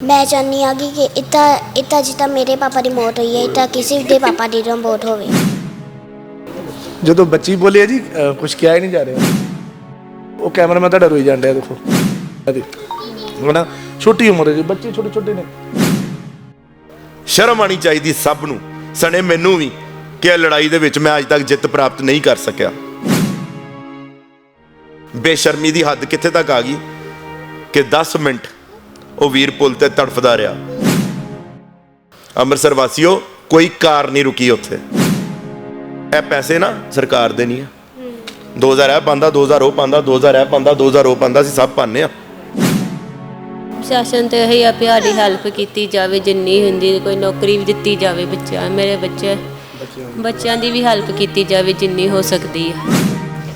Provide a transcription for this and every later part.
ਮੈਂ ਚਾਹੁੰਦੀ ਹਾਂ ਕਿ ਕਿ ਇੱਦਾਂ ਇੱਦਾਂ ਜਿੱਦਾਂ ਮੇਰੇ ਪਾਪਾ ਦੀ ਮੌਤ ਹੋਈ ਹੈ ਇੱਦਾਂ ਕਿਸੇ ਦੇ ਪਾਪਾ ਦੀ ਨਾ ਮੌਤ ਹੋਵੇ। ਜਦੋਂ ਬੱਚੀ ਬੋਲੀ ਹੈ ਜੀ ਕੁਝ ਕਿਹਾ ਹੀ ਨਹੀਂ ਜਾ ਰਿਹਾ। ਉਹ ਕੈਮਰਾਮੈਨ ਤੁਹਾਡਾ ਰੋਈ ਜਾਂਦਾ ਦੇਖੋ। ਹੁਣ ਛੋਟੀ ਉਮਰ ਹੈ ਜੀ ਬੱਚੇ ਛੋਟੇ ਛੋਟੇ ਨੇ। ਸ਼ਰਮ ਆਣੀ ਚਾਹੀਦੀ ਸਭ ਨੂੰ। ਸਣੇ ਮੈਨੂੰ ਵੀ ਕਿ ਇਹ ਲੜਾਈ ਦੇ ਵਿੱਚ ਮੈਂ ਅੱਜ ਤੱਕ ਜਿੱਤ ਪ੍ਰਾਪਤ ਨਹੀਂ ਕਰ ਸਕਿਆ। ਬੇਸ਼ਰਮੀ ਦੀ ਹੱਦ ਕਿੱਥੇ ਤੱਕ ਆ ਗਈ? ਕਿ 10 ਮਿੰਟ ਉਹ ਵੀਰ ਪੁੱਲ ਤੇ ਤੜਫਦਾ ਰਿਹਾ। ਅੰਮ੍ਰਿਤਸਰ ਵਾਸੀਓ ਕੋਈ ਕਾਰ ਨਹੀਂ ਰੁਕੀ ਉੱਥੇ। ਇਹ ਪੈਸੇ ਨਾ ਸਰਕਾਰ ਦੇ ਨਹੀਂ ਆ। 2000 ਇਹ ਪਾਉਂਦਾ 2000 ਉਹ ਪਾਉਂਦਾ 2000 ਇਹ ਪਾਉਂਦਾ 2000 ਉਹ ਪਾਉਂਦਾ ਅਸੀਂ ਸਭ ਪਾਉਂਦੇ ਆ ਸ਼ਾਸਨ ਤੇ ਇਹ ਆ ਸਾਡੀ ਹੈਲਪ ਕੀਤੀ ਜਾਵੇ ਜਿੰਨੀ ਹੁੰਦੀ ਕੋਈ ਨੌਕਰੀ ਵੀ ਦਿੱਤੀ ਜਾਵੇ ਬੱਚਿਆਂ ਮੇਰੇ ਬੱਚੇ ਬੱਚਿਆਂ ਦੀ ਵੀ ਹੈਲਪ ਕੀਤੀ ਜਾਵੇ ਜਿੰਨੀ ਹੋ ਸਕਦੀ ਹੈ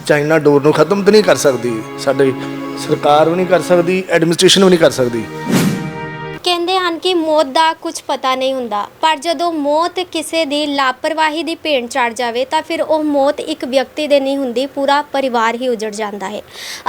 ਚਾਈਨਾ ਡੋਰ ਨੂੰ ਖਤਮ ਤਾਂ ਨਹੀਂ ਕਰ ਸਕਦੀ ਸਾਡੀ ਸਰਕਾਰ ਵੀ ਨਹੀਂ ਕਰ ਸਕਦੀ ਐਡਮਿਨਿਸਟ੍ਰੇਸ਼ਨ ਵੀ ਨਹੀਂ ਕਰ ਸਕਦੀ। ਹਨ ਕਿ ਮੌਤ ਦਾ ਕੁਝ ਪਤਾ ਨਹੀਂ ਹੁੰਦਾ। ਪਰ ਜਦੋਂ ਮੌਤ ਕਿਸੇ ਦੀ ਲਾਪਰਵਾਹੀ ਦੀ ਭੇਣ ਚੜ ਜਾਵੇ, ਤਾਂ ਫਿਰ ਉਹ ਮੌਤ ਇੱਕ ਵਿਅਕਤੀ ਦੇ ਨਹੀਂ ਹੁੰਦੀ, ਪੂਰਾ ਪਰਿਵਾਰ ਹੀ ਉਜੜ ਜਾਂਦਾ ਹੈ।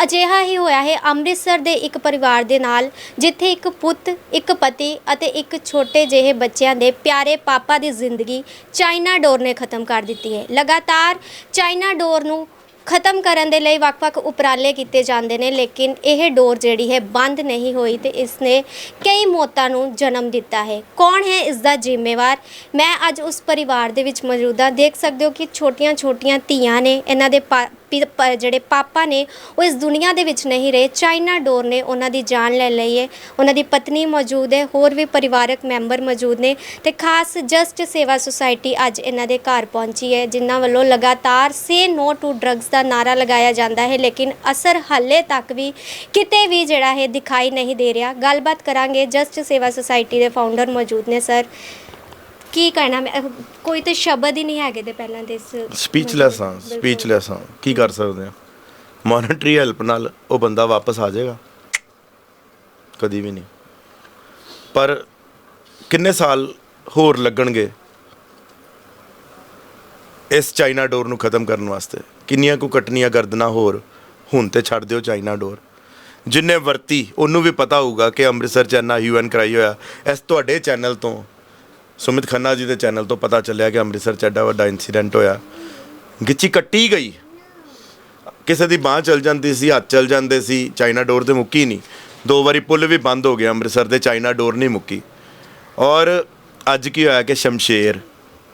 ਅਜਿਹਾ ਹੀ ਹੋਇਆ ਹੈ ਅੰਮ੍ਰਿਤਸਰ ਦੇ ਇੱਕ ਪਰਿਵਾਰ ਦੇ ਨਾਲ, ਜਿੱਥੇ ਇੱਕ ਪੁੱਤ, ਇੱਕ ਪਤੀ ਅਤੇ ਇੱਕ ਛੋਟੇ ਜਿਹੇ ਬੱਚਿਆਂ ਦੇ ਪਿਆਰੇ ਪਾਪਾ ਦੀ ਜ਼ਿੰਦਗੀ ਚਾਈਨਾ ਡੋਰ ਨੇ ਖਤਮ ਕਰ ਦਿੱਤੀ ਹੈ। ਲਗਾਤਾਰ ਚਾਈਨਾ ਡੋਰ ਨੂੰ ਖਤਮ ਕਰਨ ਦੇ ਲਈ ਵੱਖ-ਵੱਖ ਉਪਰਾਲੇ ਕੀਤੇ ਜਾਂਦੇ ਨੇ, ਲੇਕਿਨ ਇਹ ਡੋਰ ਜਿਹੜੀ ਹੈ ਬੰਦ ਨਹੀਂ ਹੋਈ ਤੇ ਇਸ ਨੇ ਕਈ ਮੌਤਾਂ ਨੂੰ ਜਨਮ ਦਿੱਤਾ ਹੈ। ਕੌਣ ਹੈ ਇਸ ਦਾ ਜ਼ਿੰਮੇਵਾਰ? ਮੈਂ ਅੱਜ ਉਸ ਪਰਿਵਾਰ ਦੇ ਵਿੱਚ ਮੌਜੂਦ ਹਾਂ। ਦੇਖ ਸਕਦੇ ਹੋ ਕਿ ਛੋਟੀਆਂ-ਛੋਟੀਆਂ ਧੀਆਂ ਨੇ, ਇਹਨਾਂ ਦੇ ਪਾ- ਜਿਹੜੇ ਪਾਪਾ ਨੇ ਉਹ ਇਸ ਦੁਨੀਆ ਦੇ ਵਿੱਚ ਨਹੀਂ ਰਹੇ। ਚਾਈਨਾ ਡੋਰ ਨੇ ਉਹਨਾਂ ਦੀ ਜਾਨ ਲੈ ਲਈ ਹੈ ਉਹਨਾਂ ਦੀ ਪਤਨੀ ਮੌਜੂਦ ਹੈ ਹੋਰ ਵੀ ਪਰਿਵਾਰਕ ਮੈਂਬਰ ਮੌਜੂਦ ਨੇ ਤੇ ਖਾਸ ਜਸਟ ਸੇਵਾ ਸੁਸਾਇਟੀ ਅੱਜ ਇਹਨਾਂ ਦੇ ਘਰ ਪਹੁੰਚੀ ਹੈ ਜਿਨ੍ਹਾਂ ਵੱਲੋਂ ਲਗਾਤਾਰ ਸੇ ਨੋ ਟੂ ਡਰੱਗਸ ਦਾ ਨਾਰਾ ਲਗਾਇਆ ਜਾਂਦਾ ਹੈ, ਲੇਕਿਨ ਅਸਰ ਹਾਲੇ ਤੱਕ ਵੀ ਕਿਤੇ ਵੀ ਜਿਹੜਾ ਹੈ ਦਿਖਾਈ ਨਹੀਂ ਦੇ ਰਿਹਾ। ਗੱਲਬਾਤ ਕਰਾਂਗੇ ਜਸਟ ਸੇਵਾ ਸੁਸਾਇਟੀ ਦੇ ਫਾਊਂਡਰ ਮੌਜੂਦ ਨੇ, ਸਰ। ਕੀ ਕਹਿਣਾ? ਮੈਂ- ਅਹ ਕੋਈ ਤੇ ਸ਼ਬਦ ਹੀ ਨਹੀਂ ਹੈਗੇ ਤੇ ਪਹਿਲਾਂ ਦੇ ਇਸ ਸਪੀਚਲੈਸ ਹਾਂ ਬਿਲਕੁਲ। ਸਪੀਚਲੈਸ ਹਾਂ। ਕੀ ਕਰ ਸਕਦੇ ਹਾਂ? ਮੋਨਟਰੀ ਹੈਲਪ ਨਾਲ ਉਹ ਬੰਦਾ ਵਾਪਸ ਆ ਜਾਏਗਾ? ਕਦੀ ਵੀ ਨਹੀਂ। ਪਰ ਕਿੰਨੇ ਸਾਲ ਹੋਰ ਲੱਗਣਗੇ ਇਸ ਚਾਈਨਾ ਡੋਰ ਨੂੰ ਖਤਮ ਕਰਨ ਵਾਸਤੇ? ਕਿੰਨੀਆਂ ਕੁ ਕੱਟਣੀਆਂ ਗਰਦਨਾਂ ਹੋਰ ਹੁਣ ਤੇ ਛੱਡ ਦਿਓ ਚਾਈਨਾ ਡੋਰ। ਜਿੰਨੇ ਵਰਤੀ ਉਹਨੂੰ ਵੀ ਪਤਾ ਹੋਊਗਾ ਕਿ ਅੰਮ੍ਰਿਤਸਰ ਚ ਇੰਨਾ ਯੂਐਨ ਕਰਾਈ ਹੋਇਆ। ਇਸ ਤੁਹਾਡੇ ਚੈਨਲ ਤੋਂ ਸੁਮਿਤ ਖੰਨਾ ਜੀ ਦੇ ਚੈਨਲ ਤੋਂ ਪਤਾ ਚੱਲਿਆ ਕਿ ਅੰਮ੍ਰਿਤਸਰ ਚ ਐਡਾ ਵੱਡਾ ਇਨਸੀਡੈਂਟ ਹੋਇਆ। ਗਿੱਚੀ ਕੱਟੀ ਗਈ। ਕਿਸੇ ਦੀ ਬਾਹ ਚਲ ਜਾਂਦੀ ਸੀ, ਹੱਥ ਚਲ ਜਾਂਦੇ ਸੀ, ਚਾਈਨਾ ਡੋਰ ਤੇ ਮੁੱਕੀ ਨਹੀਂ। ਦੋ ਵਾਰੀ ਪੁੱਲ ਵੀ ਬੰਦ ਹੋ ਗਿਆ ਅੰਮ੍ਰਿਤਸਰ ਦੇ ਚਾਈਨਾ ਡੋਰ ਨਹੀਂ ਮੁੱਕੀ। ਔਰ ਅੱਜ ਕੀ ਹੋਇਆ ਕਿ ਸ਼ਮਸ਼ੇਰ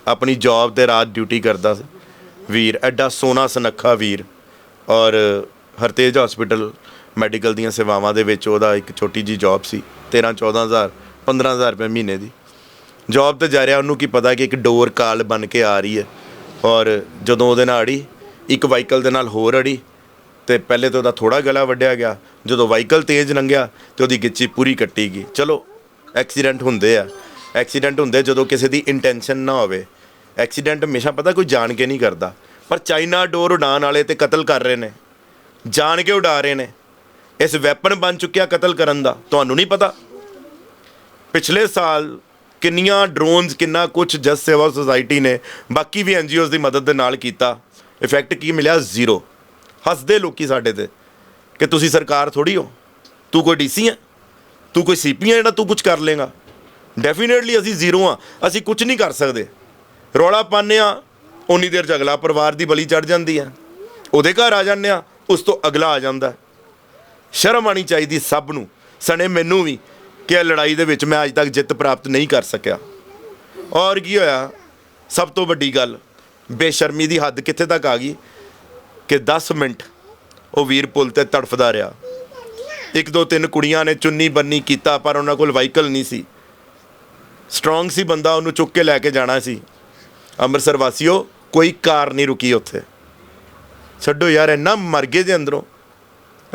ਆਪਣੀ ਜੌਬ ਤੇ ਰਾਤ ਡਿਊਟੀ ਕਰਦਾ ਸੀ। ਵੀਰ, ਐਡਾ ਸੋਨਾ ਸੁਨੱਖਾ ਵੀਰ। ਔਰ ਹਰਤੇਜ ਹਸਪੀਟਲ ਮੈਡੀਕਲ ਦੀਆਂ ਸੇਵਾਵਾਂ ਦੇ ਵਿੱਚ ਉਹਦਾ ਇੱਕ ਛੋਟੀ ਜੀ ਜੌਬ ਸੀ 13 14000 15000 ਰੁਪਏ ਮਹੀਨੇ ਦੀ। ਜੌਬ ਤੇ ਜਾ ਰਿਹਾ, ਉਹਨੂੰ ਕੀ ਪਤਾ ਕਿ ਇੱਕ ਡੋਰ ਕਾਲ ਬਣ ਕੇ ਆ ਰਹੀ ਹੈ। ਔਰ ਜਦੋਂ ਉਹਦੇ ਨਾਲ ਅੜੀ, ਇੱਕ ਵਾਹੀਕਲ ਦੇ ਨਾਲ ਹੋਰ ਅੜੀ, ਤੇ ਪਹਿਲੇ ਤਾਂ ਉਹਦਾ ਥੋੜਾ ਗਲਾ ਵੱਢਿਆ ਗਿਆ। ਜਦੋਂ ਵਾਹੀਕਲ ਤੇਜ਼ ਲੰਘਿਆ, ਤੇ ਉਹਦੀ ਗਿੱਚੀ ਪੂਰੀ ਕੱਟੀ ਗਈ। ਚਲੋ ਐਕਸੀਡੈਂਟ ਹੁੰਦੇ ਆ। ਐਕਸੀਡੈਂਟ ਹੁੰਦੇ ਜਦੋਂ ਕਿਸੇ ਦੀ ਇੰਟੈਂਸ਼ਨ ਨਾ ਹੋਵੇ। ਐਕਸੀਡੈਂਟ ਹਮੇਸ਼ਾ ਪਤਾ ਕੋਈ ਜਾਣ ਕੇ ਨਹੀਂ ਕਰਦਾ। ਪਰ ਚਾਈਨਾ ਡੋਰ ਉਡਾਣ ਵਾਲੇ ਤੇ ਕਤਲ ਕਰ ਰਹੇ ਨੇ। ਜਾਣ ਕੇ ਉਡਾ ਰਹੇ ਨੇ। ਇਸ ਵੈਪਨ ਬਣ ਚੁੱਕਿਆ ਕਤਲ ਕਰਨ ਦਾ। ਤੁਹਾਨੂੰ ਨਹੀਂ ਪਤਾ। ਪਿਛਲੇ ਸਾਲ ਕਿੰਨੀਆਂ ਡਰੋਨਸ ਕਿੰਨਾ ਕੁਝ ਜਸ ਸੇਵਾ ਸੁਸਾਇਟੀ ਨੇ, ਬਾਕੀ ਵੀ ਐਨਜੀਓਜ਼ ਦੀ ਮਦਦ ਦੇ ਨਾਲ ਕੀਤਾ। ਇਫੈਕਟ ਕੀ ਮਿਲਿਆ? ਜ਼ੀਰੋ ਹੱਸਦੇ ਲੋਕੀ ਸਾਡੇ ਤੇ ਕਿ ਤੁਸੀਂ ਸਰਕਾਰ ਥੋੜੀ ਹੋ। ਤੂੰ ਕੋਈ ਡੀਸੀ ਹੈ? ਤੂੰ ਕੋਈ ਸੀਪੀ ਹੈ ਜਿਹੜਾ ਤੂੰ ਕੁਝ ਕਰ ਲੇਗਾ ਡੈਫੀਨੇਟਲੀ ਅਸੀਂ ਜ਼ੀਰੋ ਆ ਅਸੀਂ ਕੁਝ ਨਹੀਂ ਕਰ ਸਕਦੇ। ਰੌਲਾ ਪਾਉਂਦੇ ਆ ਉਨੀ ਦੇਰ ਚ ਅਗਲਾ ਪਰਿਵਾਰ ਦੀ ਬਲੀ ਚੜ ਜਾਂਦੀ ਹੈ। ਉਹਦੇ ਘਰ ਆ ਜਾਂਦੇ ਆ ਉਸ ਤੋਂ ਅਗਲਾ ਆ ਜਾਂਦਾ ਸ਼ਰਮ ਆਣੀ ਚਾਹੀਦੀ ਸਭ ਨੂੰ। ਸਣੇ ਮੈਨੂੰ ਵੀ। ਕਿ ਇਹ ਲੜਾਈ ਦੇ ਵਿੱਚ ਮੈਂ ਅੱਜ ਤੱਕ ਜਿੱਤ ਪ੍ਰਾਪਤ ਨਹੀਂ ਕਰ ਸਕਿਆ। ਔਰ ਕੀ ਹੋਇਆ? ਸਭ ਤੋਂ ਵੱਡੀ ਗੱਲ, ਬੇਸ਼ਰਮੀ ਦੀ ਹੱਦ ਕਿੱਥੇ ਤੱਕ ਆ ਗਈ? ਕਿ 10 ਮਿੰਟ ਉਹ ਵੀਰ ਪੁਲ ਤੇ ਤੜਫਦਾ ਰਿਹਾ। ਇੱਕ ਦੋ ਤਿੰਨ ਕੁੜੀਆਂ ਨੇ ਚੁੰਨੀ ਬੰਨੀ ਕੀਤਾ, ਪਰ ਉਹਨਾਂ ਕੋਲ ਵਾਹੀਕਲ ਨਹੀਂ ਸੀ। ਸਟਰੋਂਗ ਸੀ ਬੰਦਾ, ਉਹਨੂੰ ਚੁੱਕ ਕੇ ਲੈ ਕੇ ਜਾਣਾ ਸੀ। ਅੰਮ੍ਰਿਤਸਰ ਵਾਸੀਓ, ਕੋਈ ਕਾਰ ਨਹੀਂ ਰੁਕੀ ਉੱਥੇ। ਛੱਡੋ ਯਾਰ, ਇੰਨਾ ਮਰ ਗਏ ਦੇ ਅੰਦਰੋਂ।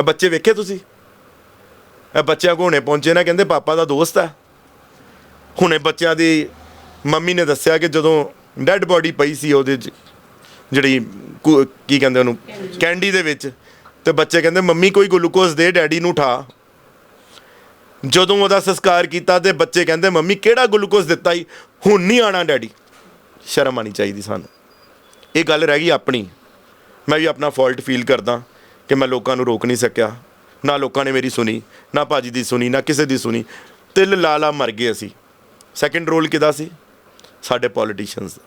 ਬੱਚੇ ਵੇਖੇ ਤੁਸੀਂ? ਬੱਚਿਆਂ ਕੋਲ ਹੁਣੇ ਪਹੁੰਚੇ ਨਾ ਕਹਿੰਦੇ ਪਾਪਾ ਦਾ ਦੋਸਤ ਹੈ। ਹੁਣੇ ਬੱਚਿਆਂ ਦੀ ਮੰਮੀ ਨੇ ਦੱਸਿਆ ਕਿ ਜਦੋਂ ਡੈੱਡ ਬੋਡੀ ਪਈ ਸੀ ਉਹਦੇ 'ਚ ਜਿਹੜੀ ਕੁ- ਕੀ ਕਹਿੰਦੇ ਉਹਨੂੰ ਕੈਂਡੀ। ਦੇ ਵਿੱਚ ਤੇ ਬੱਚੇ ਕਹਿੰਦੇ ਮੰਮੀ ਕੋਈ ਗਲੂਕੋਜ਼ ਦੇ ਡੈਡੀ ਨੂੰ ਉਠਾ। ਜਦੋਂ ਉਹਦਾ ਸੰਸਕਾਰ ਕੀਤਾ ਤੇ ਬੱਚੇ ਕਹਿੰਦੇ ਮੰਮੀ ਕਿਹੜਾ ਗਲੂਕੋਜ਼ ਦਿੱਤਾ ਹੀ ਹੁਣ ਨਹੀਂ ਆਣਾ ਡੈਡੀ। ਸ਼ਰਮ ਆਣੀ ਚਾਹੀਦੀ ਸਾਨੂੰ। ਇਹ ਗੱਲ ਰਹਿ ਗਈ ਆਪਣੀ। ਮੈਂ ਵੀ ਆਪਣਾ ਫਾਲਟ ਫੀਲ ਕਰਦਾ ਕਿ ਮੈਂ ਲੋਕਾਂ ਨੂੰ ਰੋਕ ਨਹੀਂ ਸਕਿਆ। ਨਾ ਲੋਕਾਂ ਨੇ ਮੇਰੀ ਸੁਣੀ, ਨਾ ਭਾਜੀ ਦੀ ਸੁਣੀ, ਨਾ ਕਿਸੇ ਦੀ ਸੁਣੀ। ਤਿਲ ਲਾਲਾ ਮਰ ਗਏ ਅਸੀਂ। ਸੈਕੰਡ ਰੋਲ ਕਿਹਦਾ ਸੀ? ਸਾਡੇ ਪੋਲੀਟੀਸ਼ੀਅਨਸ ਦਾ।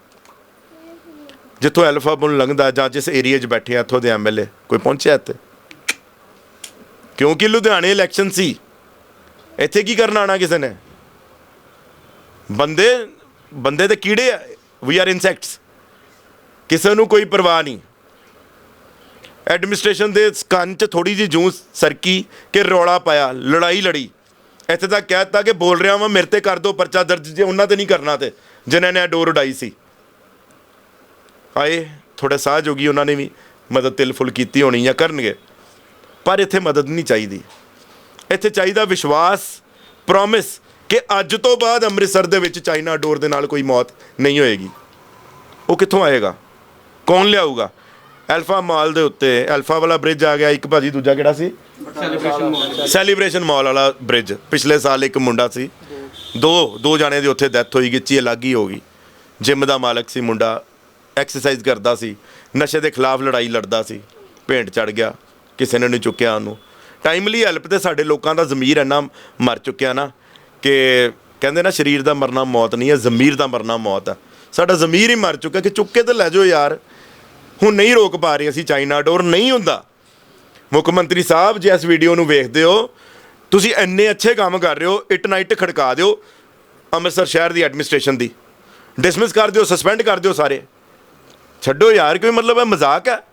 ਜਿੱਥੋਂ ਐਲਫਾ ਬੁਲ ਲੰਘਦਾ ਜਾਂ ਜਿਸ ਏਰੀਆ 'ਚ ਬੈਠੇ ਆ, ਇੱਥੋਂ ਦੇ ਐਮਐਲਏ ਕੋਈ ਪਹੁੰਚਿਆ ਇੱਥੇ? ਕਿਉਂਕਿ ਲੁਧਿਆਣੇ ਇਲੈਕਸ਼ਨ ਸੀ। ਇੱਥੇ ਕੀ ਕਰਨ ਆਣਾ ਕਿਸੇ ਨੇ? ਬੰਦੇ ਬੰਦੇ ਤੇ ਕੀੜੇ ਆ। ਵੀ ਆਰ ਇਨਸੈਕਟਸ ਕਿਸੇ ਨੂੰ ਕੋਈ ਪਰਵਾਹ ਨਹੀਂ। ਐਡਮਿਨਿਸਟ੍ਰੇਸ਼ਨ ਦੇ ਕੰਨ 'ਚ ਥੋੜੀ ਜਿਹੀ ਜੂੰ ਸਰਕੀ ਕਿ ਰੌਲਾ ਪਾਇਆ, ਲੜਾਈ ਲੜੀ। ਇੱਥੇ ਤਾਂ ਕਹਿ ਦਿੱਤਾ ਕਿ ਬੋਲ ਰਿਹਾ ਵਾਂ, ਮੇਰੇ ਤੇ ਕਰ ਦਿਓ ਪਰਚਾ ਦਰਜ, ਜੇ ਉਹਨਾਂ ਤੇ ਨਹੀਂ ਕਰਨਾ ਤੇ, ਜਿਨ੍ਹਾਂ ਨੇ ਇਹ ਡੋਰ ਉਡਾਈ ਸੀ। ਆਏ ਥੋੜਾ ਸਾਹ ਹੋਗੀ ਉਹਨਾਂ ਨੇ ਵੀ ਮਦਦ ਤਿਲਫੁੱਲ ਕੀਤੀ ਹੋਣੀ ਜਾਂ ਕਰਨਗੇ, ਪਰ ਇੱਥੇ ਮਦਦ ਨਹੀਂ ਚਾਹੀਦੀ। ਇੱਥੇ ਚਾਹੀਦਾ ਵਿਸ਼ਵਾਸ ਪ੍ਰੋਮਿਸ ਕਿ ਅੱਜ ਤੋਂ ਬਾਅਦ ਅੰਮ੍ਰਿਤਸਰ ਦੇ ਵਿੱਚ ਚਾਈਨਾ ਡੋਰ ਦੇ ਨਾਲ ਕੋਈ ਮੌਤ ਨਹੀਂ ਹੋਏਗੀ। ਉਹ ਕਿੱਥੋਂ ਆਏਗਾ? ਕੌਣ ਲਿਆਊਗਾ? ਐਲਫਾ ਮਾਲ ਦੇ ਉੱਤੇ ਐਲਫਾ ਵਾਲਾ ਬ੍ਰਿਜ ਆ ਗਿਆ ਇੱਕ ਭਾਜੀ ਦੂਜਾ ਕਿਹੜਾ ਸੀ? ਸੈਲੀਬ੍ਰੇਸ਼ਨ ਮਾਲ ਵਾਲਾ ਬ੍ਰਿਜ ਪਿਛਲੇ ਸਾਲ ਇੱਕ ਮੁੰਡਾ ਸੀ। ਦੋ ਦੋ ਜਾਣੇ ਦੀ ਉੱਥੇ ਡੈਥ ਹੋਈ ਗਿੱਚੀ ਅਲੱਗ ਹੀ ਹੋ ਗਈ। ਜਿਮ ਦਾ ਮਾਲਕ ਸੀ ਮੁੰਡਾ ਐਕਸਰਸਾਈਜ਼ ਕਰਦਾ ਸੀ। ਨਸ਼ੇ ਦੇ ਖਿਲਾਫ ਲੜਾਈ ਲੜਦਾ ਸੀ। ਭੇਂਟ ਚੜ ਗਿਆ ਕਿਸੇ ਨੇ ਨਹੀਂ ਚੁੱਕਿਆ ਉਹਨੂੰ। ਟਾਈਮਲੀ ਹੈਲਪ ਤੇ ਸਾਡੇ ਲੋਕਾਂ ਦਾ ਜ਼ਮੀਰ ਇੰਨਾ ਮਰ ਚੁੱਕਿਆ ਨਾ ਕਿ ਕਹਿੰਦੇ ਨਾ ਸਰੀਰ ਦਾ ਮਰਨਾ ਮੌਤ ਨਹੀਂ ਹੈ ਜ਼ਮੀਰ ਦਾ ਮਰਨਾ ਮੌਤ ਹੈ। ਸਾਡਾ ਜ਼ਮੀਰ ਹੀ ਮਰ ਚੁੱਕਾ ਕਿ ਚੁੱਕ ਕੇ ਤੇ ਲੈ ਜਾਓ ਯਾਰ। ਹੁਣ ਨਹੀਂ ਰੋਕ ਪਾ ਰਹੇ ਅਸੀਂ ਚਾਈਨਾ ਡੋਰ, ਨਹੀਂ ਹੁੰਦਾ। ਮੁੱਖ ਮੰਤਰੀ ਸਾਹਿਬ, ਜੇ ਇਸ ਵੀਡੀਓ ਨੂੰ ਵੇਖਦੇ ਹੋ, ਤੁਸੀਂ ਇੰਨੇ ਅੱਛੇ ਕੰਮ ਕਰ ਰਹੇ ਹੋ, ਇਟ ਨਾਈਟ ਖੜਕਾ ਦਿਓ ਅੰਮ੍ਰਿਤਸਰ ਸ਼ਹਿਰ ਦੀ ਐਡਮਿਨਿਸਟ੍ਰੇਸ਼ਨ ਦੀ। ਡਿਸਮਿਸ ਕਰ ਦਿਓ ਸਸਪੈਂਡ ਕਰ ਦਿਓ ਸਾਰੇ। ਛੱਡੋ ਯਾਰ, ਕੋਈ ਮਤਲਬ ਹੈ, ਮਜ਼ਾਕ ਹੈ?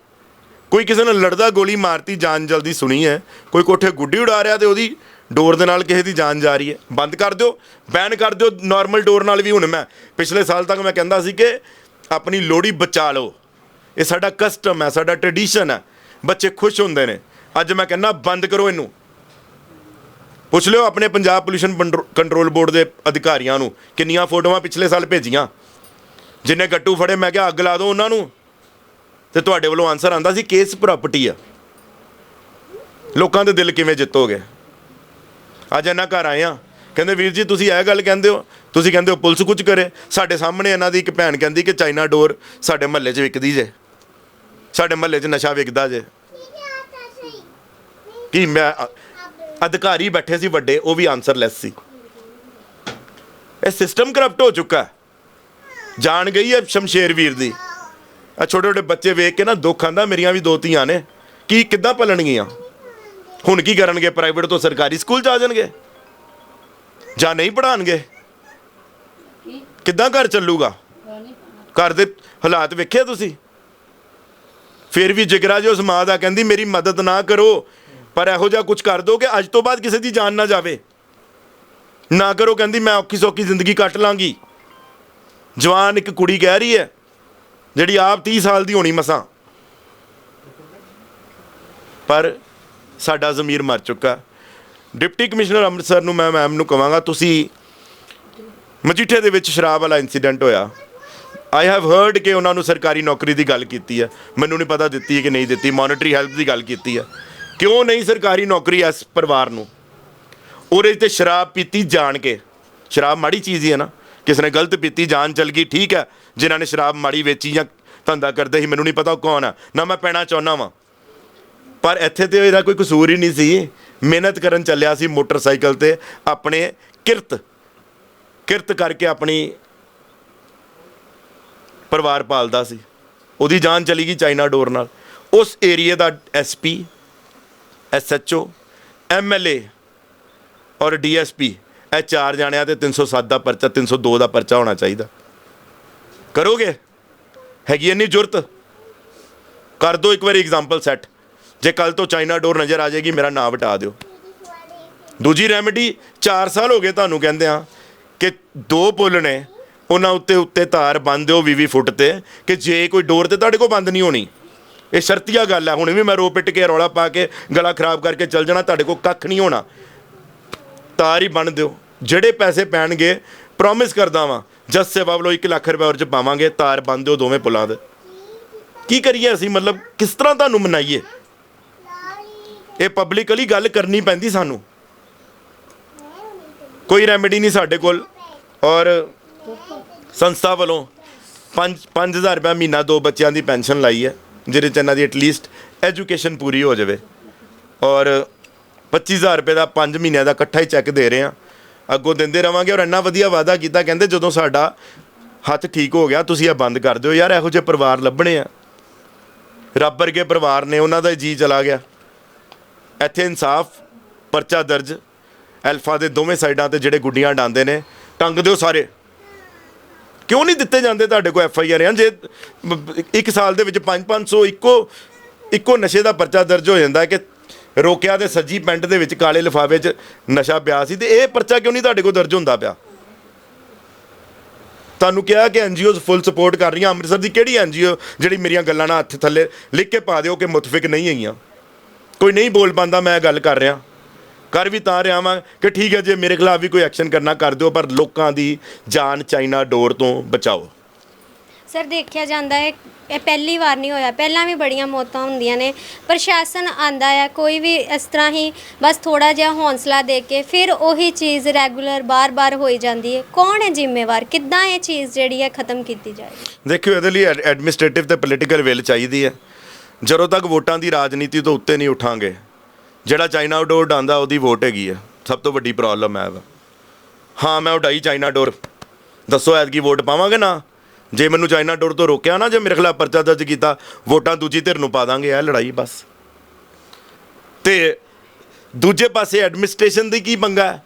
ਕੋਈ ਕਿਸੇ ਨਾਲ ਲੜਦਾ, ਗੋਲੀ ਮਾਰਤੀ, ਜਾਨ ਜਲਦੀ ਸੁਣੀ ਹੈ। ਕੋਈ ਕੋਠੇ ਗੁੱਡੀ ਉਡਾ ਰਿਹਾ ਤੇ ਉਹਦੀ ਡੋਰ ਦੇ ਨਾਲ ਕਿਸੇ ਦੀ ਜਾਨ ਜਾ ਰਹੀ ਹੈ। ਬੰਦ ਕਰ ਦਿਓ ਬੈਨ ਕਰ ਦਿਓ ਨਾਰਮਲ ਡੋਰ ਨਾਲ ਵੀ ਹੁਣ ਮੈਂ, ਪਿਛਲੇ ਸਾਲ ਤੱਕ ਮੈਂ ਕਹਿੰਦਾ ਸੀ ਕਿ ਆਪਣੀ ਲੋੜੀ ਬਚਾ ਲਓ। ਇਹ ਸਾਡਾ ਕਸਟਮ ਹੈ, ਸਾਡਾ ਟ੍ਰੈਡੀਸ਼ਨ ਹੈ। ਬੱਚੇ ਖੁਸ਼ ਹੁੰਦੇ ਨੇ। ਅੱਜ ਮੈਂ ਕਹਿੰਦਾ, ਬੰਦ ਕਰੋ ਇਹਨੂੰ। ਪੁੱਛ ਲਿਓ ਆਪਣੇ ਪੰਜਾਬ ਪੋਲੂਸ਼ਨ ਕੰਟਰੋਲ ਬੋਰਡ ਦੇ ਅਧਿਕਾਰੀਆਂ ਨੂੰ, ਕਿੰਨੀਆਂ ਫੋਟੋਆਂ ਪਿਛਲੇ ਸਾਲ ਭੇਜੀਆਂ। ਜਿੰਨੇ ਗੱਟੂ ਫੜੇ, ਮੈਂ ਕਿਹਾ, ਅੱਗ ਲਾ ਦਿਓ ਉਹਨਾਂ ਨੂੰ। ਤੇ ਤੁਹਾਡੇ ਵੱਲੋਂ ਆਨਸਰ ਆਂਦਾ ਸੀ ਕੇਸ ਪ੍ਰਾਪਰਟੀ ਆ। ਲੋਕਾਂ ਦੇ ਦਿਲ ਕਿਵੇਂ ਜਿੱਤੋਗੇ? ਅੱਜ ਇਹਨਾਂ ਘਰ ਆਏ ਆ। ਕਹਿੰਦੇ, ਵੀਰ ਜੀ, ਤੁਸੀਂ ਇਹ ਗੱਲ ਕਹਿੰਦੇ ਹੋ, ਤੁਸੀਂ ਕਹਿੰਦੇ ਹੋ ਪੁਲਿਸ ਕੁਝ ਕਰੇ। ਸਾਡੇ ਸਾਹਮਣੇ ਇਹਨਾਂ ਦੀ ਇੱਕ ਭੈਣ ਕਹਿੰਦੀ ਕਿ ਚਾਈਨਾ ਡੋਰ ਸਾਡੇ ਮਹੱਲੇ 'ਚ ਵਿਕਦੀ ਜੇ। ਸਾਡੇ ਮਹੱਲੇ 'ਚ ਨਸ਼ਾ ਵਿਕਦਾ ਜੇ। ਕੀ ਮੈਂ ਅਧਿਕਾਰੀ ਬੈਠੇ ਸੀ ਵੱਡੇ, ਉਹ ਵੀ ਆਨਸਰਲੈਸ ਸੀ। ਇਹ ਸਿਸਟਮ ਕਰਪਟ ਹੋ ਚੁੱਕਾ ਜਾਣ ਗਈ ਹੈ ਸ਼ਮਸ਼ੇਰ ਵੀਰ ਦੀ। ਆ ਛੋਟੇ ਛੋਟੇ ਬੱਚੇ ਵੇਖ ਕੇ ਨਾ ਦੁੱਖ ਆਂਦਾ ਮੇਰੀਆਂ ਵੀ ਦੋ ਧੀਆਂ ਨੇ। ਕੀ, ਕਿੱਦਾਂ ਪਲਣਗੀਆਂ? ਹੁਣ ਕੀ ਕਰਨਗੇ? ਪ੍ਰਾਈਵੇਟ ਤੋਂ ਸਰਕਾਰੀ ਸਕੂਲ ਚ ਆ ਜਾਣਗੇ? ਜਾਂ ਨਹੀਂ ਪੜਾਣਗੇ ਕਿੱਦਾਂ ਘਰ ਚੱਲੂਗਾ? ਘਰ ਦੇ ਹਾਲਾਤ ਵੇਖਿਆ ਤੁਸੀਂ? ਫਿਰ ਵੀ ਜਿਗਰਾ ਜੇ ਉਸ ਮਾਂ ਦਾ ਕਹਿੰਦੀ, ਮੇਰੀ ਮਦਦ ਨਾ ਕਰੋ। ਪਰ ਇਹੋ ਜਿਹਾ ਕੁਝ ਕਰ ਦੋ ਕਿ ਅੱਜ ਤੋਂ ਬਾਅਦ ਕਿਸੇ ਦੀ ਜਾਨ ਨਾ ਜਾਵੇ। ਨਾ ਕਰੋ, ਕਹਿੰਦੀ, ਮੈਂ ਔਖੀ ਸੌਖੀ ਜ਼ਿੰਦਗੀ ਕੱਟ ਲਾਂਗੀ। ਜਵਾਨ ਇੱਕ ਕੁੜੀ ਕਹਿ ਰਹੀ ਹੈ, ਜਿਹੜੀ ਆਪ 30 ਸਾਲ ਦੀ ਹੋਣੀ ਮਸਾਂ। ਪਰ ਸਾਡਾ ਜ਼ਮੀਰ ਮਰ ਚੁੱਕਾ। ਡਿਪਟੀ ਕਮਿਸ਼ਨਰ ਅੰਮ੍ਰਿਤਸਰ ਨੂੰ ਮੈਂ ਮੈਮ ਨੂੰ ਕਹਾਂਗਾ ਤੁਸੀਂ ਮਜੀਠੇ ਦੇ ਵਿੱਚ ਸ਼ਰਾਬ ਵਾਲਾ ਇਨਸੀਡੈਂਟ ਹੋਇਆ। ਆਈ ਹੈਵ ਹਰਡ ਕਿ ਉਹਨਾਂ ਨੂੰ ਸਰਕਾਰੀ ਨੌਕਰੀ ਦੀ ਗੱਲ ਕੀਤੀ ਹੈ। ਮੈਨੂੰ ਨਹੀਂ ਪਤਾ ਦਿੱਤੀ ਹੈ ਕਿ ਨਹੀਂ ਦਿੱਤੀ। ਮੋਨਿਟਰੀ ਹੈਲਪ ਦੀ ਗੱਲ ਕੀਤੀ ਹੈ। ਕਿਉਂ ਨਹੀਂ ਸਰਕਾਰੀ ਨੌਕਰੀ ਇਸ ਪਰਿਵਾਰ ਨੂੰ? ਉਹਦੇ ਤੇ ਸ਼ਰਾਬ ਪੀਤੀ ਜਾਣ ਕੇ। ਸ਼ਰਾਬ ਮਾੜੀ ਚੀਜ਼ ਹੀ ਹੈ ਨਾ। ਕਿਸੇ ਨੇ ਗਲਤ ਪੀਤੀ, ਜਾਨ ਚਲ ਗਈ, ਠੀਕ ਹੈ। ਜਿਨ੍ਹਾਂ ਨੇ ਸ਼ਰਾਬ ਮਾੜੀ ਵੇਚੀ ਜਾਂ ਧੰਦਾ ਕਰਦੇ ਸੀ, ਮੈਨੂੰ ਨਹੀਂ ਪਤਾ ਉਹ ਕੌਣ ਆ। ਨਾ ਮੈਂ ਪੈਣਾ ਚਾਹੁੰਦਾ ਵਾਂ। ਪਰ ਇੱਥੇ ਤੇ ਇਹਦਾ ਕੋਈ ਕਸੂਰ ਹੀ ਨਹੀਂ ਸੀ। ਮਿਹਨਤ ਕਰਨ ਚੱਲਿਆ ਸੀ ਮੋਟਰਸਾਈਕਲ ਤੇ ਆਪਣੇ ਕਿਰਤ। ਕਿਰਤ ਕਰਕੇ ਆਪਣੀ ਪਰਿਵਾਰ ਪਾਲਦਾ ਸੀ। ਉਹਦੀ ਜਾਨ ਚਲੀ ਗਈ ਚਾਈਨਾ ਡੋਰ ਨਾਲ। ਉਸ ਏਰੀਏ ਦਾ ਐਸਪੀ, ਐਸਐਚਓ, ਐਮਐਲਏ ਔਰ ਡੀਐਸਪੀ, ਇਹ ਚਾਰ ਜਾਣਿਆਂ ਤੇ 307 ਦਾ ਪਰਚਾ 302 ਦਾ ਪਰਚਾ ਹੋਣਾ ਚਾਹੀਦਾ। ਕਰੋਗੇ? ਹੈਗੀ ਇੰਨੀ ਜ਼ਰੂਰਤ? ਕਰ ਦਿਓ ਇੱਕ ਵਾਰੀ ਐਗਜ਼ਾਮਪਲ ਸੈੱਟ ਜੇ ਕੱਲ ਤੋਂ ਚਾਈਨਾ ਡੋਰ ਨਜ਼ਰ ਆ ਜਾਏਗੀ, ਮੇਰਾ ਨਾਮ ਵਟਾ ਦਿਓ। ਦੂਜੀ ਰੈਮੇਡੀ 4 ਸਾਲ ਹੋ ਗਏ ਤੁਹਾਨੂੰ ਕਹਿੰਦੇ ਆ ਕਿ ਦੋ ਪੁੱਲ ਨੇ। ਉਹਨਾਂ ਉੱਤੇ ਉੱਤੇ ਤਾਰ ਬੰਨ੍ਹ ਦਿਓ 20 ਫੁੱਟ ਤੇ, ਕਿ ਜੇ ਕੋਈ ਡੋਰ ਤੇ ਤੁਹਾਡੇ ਕੋਲ ਬੰਦ ਨਹੀਂ ਹੋਣੀ। ਇਹ ਸ਼ਰਤੀਆ ਗੱਲ ਹੈ ਹੁਣ ਵੀ ਮੈਂ ਰੋ ਪਿੱਟ ਕੇ ਰੌਲਾ ਪਾ ਕੇ ਗਲਾ ਖਰਾਬ ਕਰਕੇ ਚੱਲ ਜਾਣਾ, ਤੁਹਾਡੇ ਕੋਲ ਕੱਖ ਨਹੀਂ ਹੋਣਾ। ਤਾਰ ਹੀ ਬੰਨ ਦਿਓ। ਜਿਹੜੇ ਪੈਸੇ ਪੈਣਗੇ ਪ੍ਰੋਮਿਸ ਕਰਦਾ ਵਾਂ, ਜਸ ਸੇਵਾ ਵੱਲੋਂ 1 ਲੱਖ ਰੁਪਏ ਉਹ 'ਚ ਪਾਵਾਂਗੇ ਤਾਰ ਬੰਨ ਦਿਓ ਦੋਵੇਂ ਪੁਲਾਂ ਦੇ ਕੀ ਕਰੀਏ ਅਸੀਂ? ਮਤਲਬ ਕਿਸ ਤਰ੍ਹਾਂ ਤੁਹਾਨੂੰ ਮਨਾਈਏ? ਇਹ ਪਬਲਿਕਲੀ ਗੱਲ ਕਰਨੀ ਪੈਂਦੀ ਸਾਨੂੰ। ਕੋਈ ਰੈਮੇਡੀ ਨਹੀਂ ਸਾਡੇ ਕੋਲ। ਔਰ ਸੰਸਥਾ ਵੱਲੋਂ 5 5000 ਰੁਪਏ ਮਹੀਨਾ ਦੋ ਬੱਚਿਆਂ ਦੀ ਪੈਨਸ਼ਨ ਲਾਈ ਹੈ, ਜਿਹਦੇ ਚ ਇਹਨਾਂ ਦੀ ਐਟਲੀਸਟ ਐਜੂਕੇਸ਼ਨ ਪੂਰੀ ਹੋ ਜਾਵੇ। ਔਰ 25000 ਰੁਪਏ ਦਾ 5 ਮਹੀਨਿਆਂ ਦਾ ਇਕੱਠਾ ਹੀ ਚੈੱਕ ਦੇ ਰਹੇ ਆ ਅੱਗੋਂ ਦਿੰਦੇ ਰਵਾਂਗੇ ਔਰ ਇੰਨਾ ਵਧੀਆ ਵਾਅਦਾ ਕੀਤਾ, ਕਹਿੰਦੇ ਜਦੋਂ ਸਾਡਾ ਹੱਥ ਠੀਕ ਹੋ ਗਿਆ, ਤੁਸੀਂ ਇਹ ਬੰਦ ਕਰ ਦਿਓ। ਯਾਰ ਇਹੋ ਜਿਹੇ ਪਰਿਵਾਰ ਲੱਭਣੇ ਆ। ਰੱਬ ਵਰਗੇ ਪਰਿਵਾਰ ਨੇ, ਉਹਨਾਂ ਦਾ ਜੀ ਚਲਾ ਗਿਆ। ਇੱਥੇ ਇਨਸਾਫ, ਪਰਚਾ ਦਰਜ ਐਲਫਾ ਦੇ ਦੋਵੇਂ ਸਾਈਡਾਂ ਤੇ ਜਿਹੜੇ ਗੁੱਡੀਆਂ ਡਾਂਦੇ ਨੇ, ਟੰਗ ਦਿਓ ਸਾਰੇ। ਕਿਉਂ ਨਹੀਂ ਦਿੱਤੇ ਜਾਂਦੇ ਤੁਹਾਡੇ ਕੋਲ ਐਫ ਆਈ ਆਰ ਜੇ ਇੱਕ ਸਾਲ ਦੇ ਵਿੱਚ 5-500 ਇੱਕੋ ਇੱਕੋ ਨਸ਼ੇ ਦਾ ਪਰਚਾ ਦਰਜ ਹੋ ਜਾਂਦਾ ਕਿ ਰੋਕਿਆ ਤੇ ਸੱਜੀ ਪੈਂਟ ਦੇ ਵਿੱਚ ਕਾਲੇ ਲਿਫਾਫੇ 'ਚ ਨਸ਼ਾ ਪਿਆ ਸੀ ਤੇ ਇਹ ਪਰਚਾ ਕਿਉਂ ਨਹੀਂ ਤੁਹਾਡੇ ਕੋਲ ਦਰਜ ਹੁੰਦਾ ਪਿਆ? ਤੁਹਾਨੂੰ ਕਿਹਾ ਕਿ ਐਨਜੀਓਜ਼ ਫੁੱਲ ਸਪੋਰਟ ਕਰ ਰਹੀਆਂ, ਅੰਮ੍ਰਿਤਸਰ ਦੀ ਕਿਹੜੀ ਐਨਜੀਓ ਜਿਹੜੀ ਮੇਰੀਆਂ ਗੱਲਾਂ ਨਾਲ ਹੱਥ ਥੱਲੇ ਲਿਖ ਕੇ ਪਾ ਦਿਓ ਕਿ ਮੁਤਫਿਕ ਨਹੀਂ ਹੈਗੀਆਂ ਕੋਈ ਨਹੀਂ ਬੋਲ ਪਾਉਂਦਾ, ਮੈਂ ਗੱਲ ਕਰ ਰਿਹਾ। ਕਰ ਵੀ ਤਾਂ ਰਿਹਾ ਵਾਂ ਕਿ ਠੀਕ ਹੈ ਜੇ ਮੇਰੇ ਖਿਲਾਫ ਵੀ ਕੋਈ ਐਕਸ਼ਨ ਕਰਨਾ ਕਰ ਦਿਓ ਪਰ ਲੋਕਾਂ ਦੀ ਜਾਨ ਚਾਈਨਾ ਡੋਰ ਤੋਂ ਬਚਾਓ। ਸਰ ਦੇਖਿਆ ਜਾਂਦਾ ਹੈ ਇਹ ਪਹਿਲੀ ਵਾਰ ਨਹੀਂ ਹੋਇਆ। ਪਹਿਲਾਂ ਵੀ ਬੜੀਆਂ ਮੌਤਾਂ ਹੁੰਦੀਆਂ ਨੇ। ਪ੍ਰਸ਼ਾਸਨ ਆਂਦਾ ਹੈ ਕੋਈ ਵੀ ਇਸ ਤਰ੍ਹਾਂ ਹੀ ਬਸ ਥੋੜਾ ਜਿਹਾ ਹੌਸਲਾ ਦੇ ਕੇ ਫਿਰ ਉਹੀ ਚੀਜ਼ ਰੈਗੂਲਰ ਬਾਰ-ਬਾਰ ਹੋਈ ਜਾਂਦੀ ਹੈ। ਕੌਣ ਹੈ ਜ਼ਿੰਮੇਵਾਰ? ਕਿੱਦਾਂ ਇਹ ਚੀਜ਼ ਜਿਹੜੀ ਹੈ ਖਤਮ ਕੀਤੀ ਜਾਏਗੀ ਦੇਖਿਓ ਇਹਦੇ ਲਈ ਐਡਮਿਨਿਸਟ੍ਰੇਟਿਵ ਤੇ ਪੋਲੀਟੀਕਲ ਵਿਲ ਚਾਹੀਦੀ ਹੈ। ਜਦੋਂ ਤੱਕ ਵੋਟਾਂ ਦੀ ਰਾਜਨੀਤੀ ਤੋਂ ਉੱਤੇ ਨਹੀਂ ਉਠਾਂਗੇ ਜਿਹੜਾ ਚਾਈਨਾ ਡੋਰ ਡਾਂਦਾ, ਉਹਦੀ ਵੋਟ ਹੈਗੀ ਹੈ ਸਭ ਤੋਂ ਵੱਡੀ ਪ੍ਰੋਬਲਮ ਹੈ ਵਾ। ਹਾਂ, ਮੈਂ ਉਡਾਈ ਚਾਈਨਾ ਡੋਰ। ਦੱਸੋ, ਐਤਕੀ ਵੋਟ ਪਾਵਾਂਗੇ ਨਾ? ਜੇ ਮੈਨੂੰ ਚਾਈਨਾ ਡੋਰ ਤੋਂ ਰੋਕਿਆ ਨਾ, ਜੇ ਮੇਰੇ ਖਿਲਾਫ ਪਰਚਾ ਦਰਜ ਕੀਤਾ, ਵੋਟਾਂ ਦੂਜੀ ਧਿਰ ਨੂੰ ਪਾ ਦਾਂਗੇ, ਇਹ ਲੜਾਈ ਬਸ। ਤੇ ਦੂਜੇ ਪਾਸੇ ਐਡਮਿਨਿਸਟ੍ਰੇਸ਼ਨ ਦੀ ਕੀ ਪੰਗਾ ਹੈ?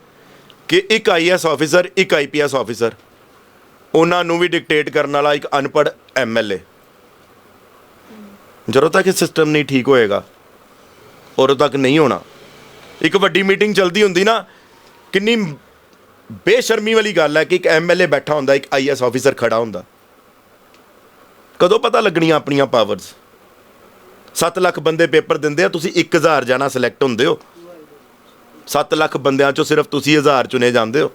ਕਿ ਇੱਕ ਆਈਐਸ ਆਫੀਸਰ ਇੱਕ ਆਈਪੀਐਸ ਆਫੀਸਰ ਉਹਨਾਂ ਨੂੰ ਵੀ ਡਿਕਟੇਟ ਕਰਨ ਵਾਲਾ ਇੱਕ ਅਨਪੜ੍ਹ ਐਮਐਲਏ ਜਦੋਂ ਤੱਕ ਇਹ ਸਿਸਟਮ ਨਹੀਂ ਠੀਕ ਹੋਏਗਾ ਉਦੋਂ ਤੱਕ ਨਹੀਂ ਹੋਣਾ। ਇੱਕ ਵੱਡੀ ਮੀਟਿੰਗ ਚਲਦੀ ਹੁੰਦੀ ਨਾ, ਕਿੰਨੀ ਬੇਸ਼ਰਮੀ ਵਾਲੀ ਗੱਲ ਹੈ ਕਿ ਇੱਕ ਐਮਐਲਏ ਬੈਠਾ ਹੁੰਦਾ, ਇੱਕ ਆਈਐਸ ਆਫੀਸਰ ਖੜਾ ਹੁੰਦਾ। ਕਦੋਂ ਪਤਾ ਲੱਗਣੀਆਂ ਆਪਣੀਆਂ ਪਾਵਰਸ 7 ਲੱਖ ਬੰਦੇ ਪੇਪਰ ਦਿੰਦੇ ਆ, ਤੁਸੀਂ 1000 ਜਾਣਾ ਸਿਲੈਕਟ ਹੁੰਦੇ ਹੋ। 7 ਲੱਖ ਬੰਦਿਆਂ ਚੋਂ ਸਿਰਫ ਤੁਸੀਂ 1000 ਚੁਣੇ ਜਾਂਦੇ ਹੋ।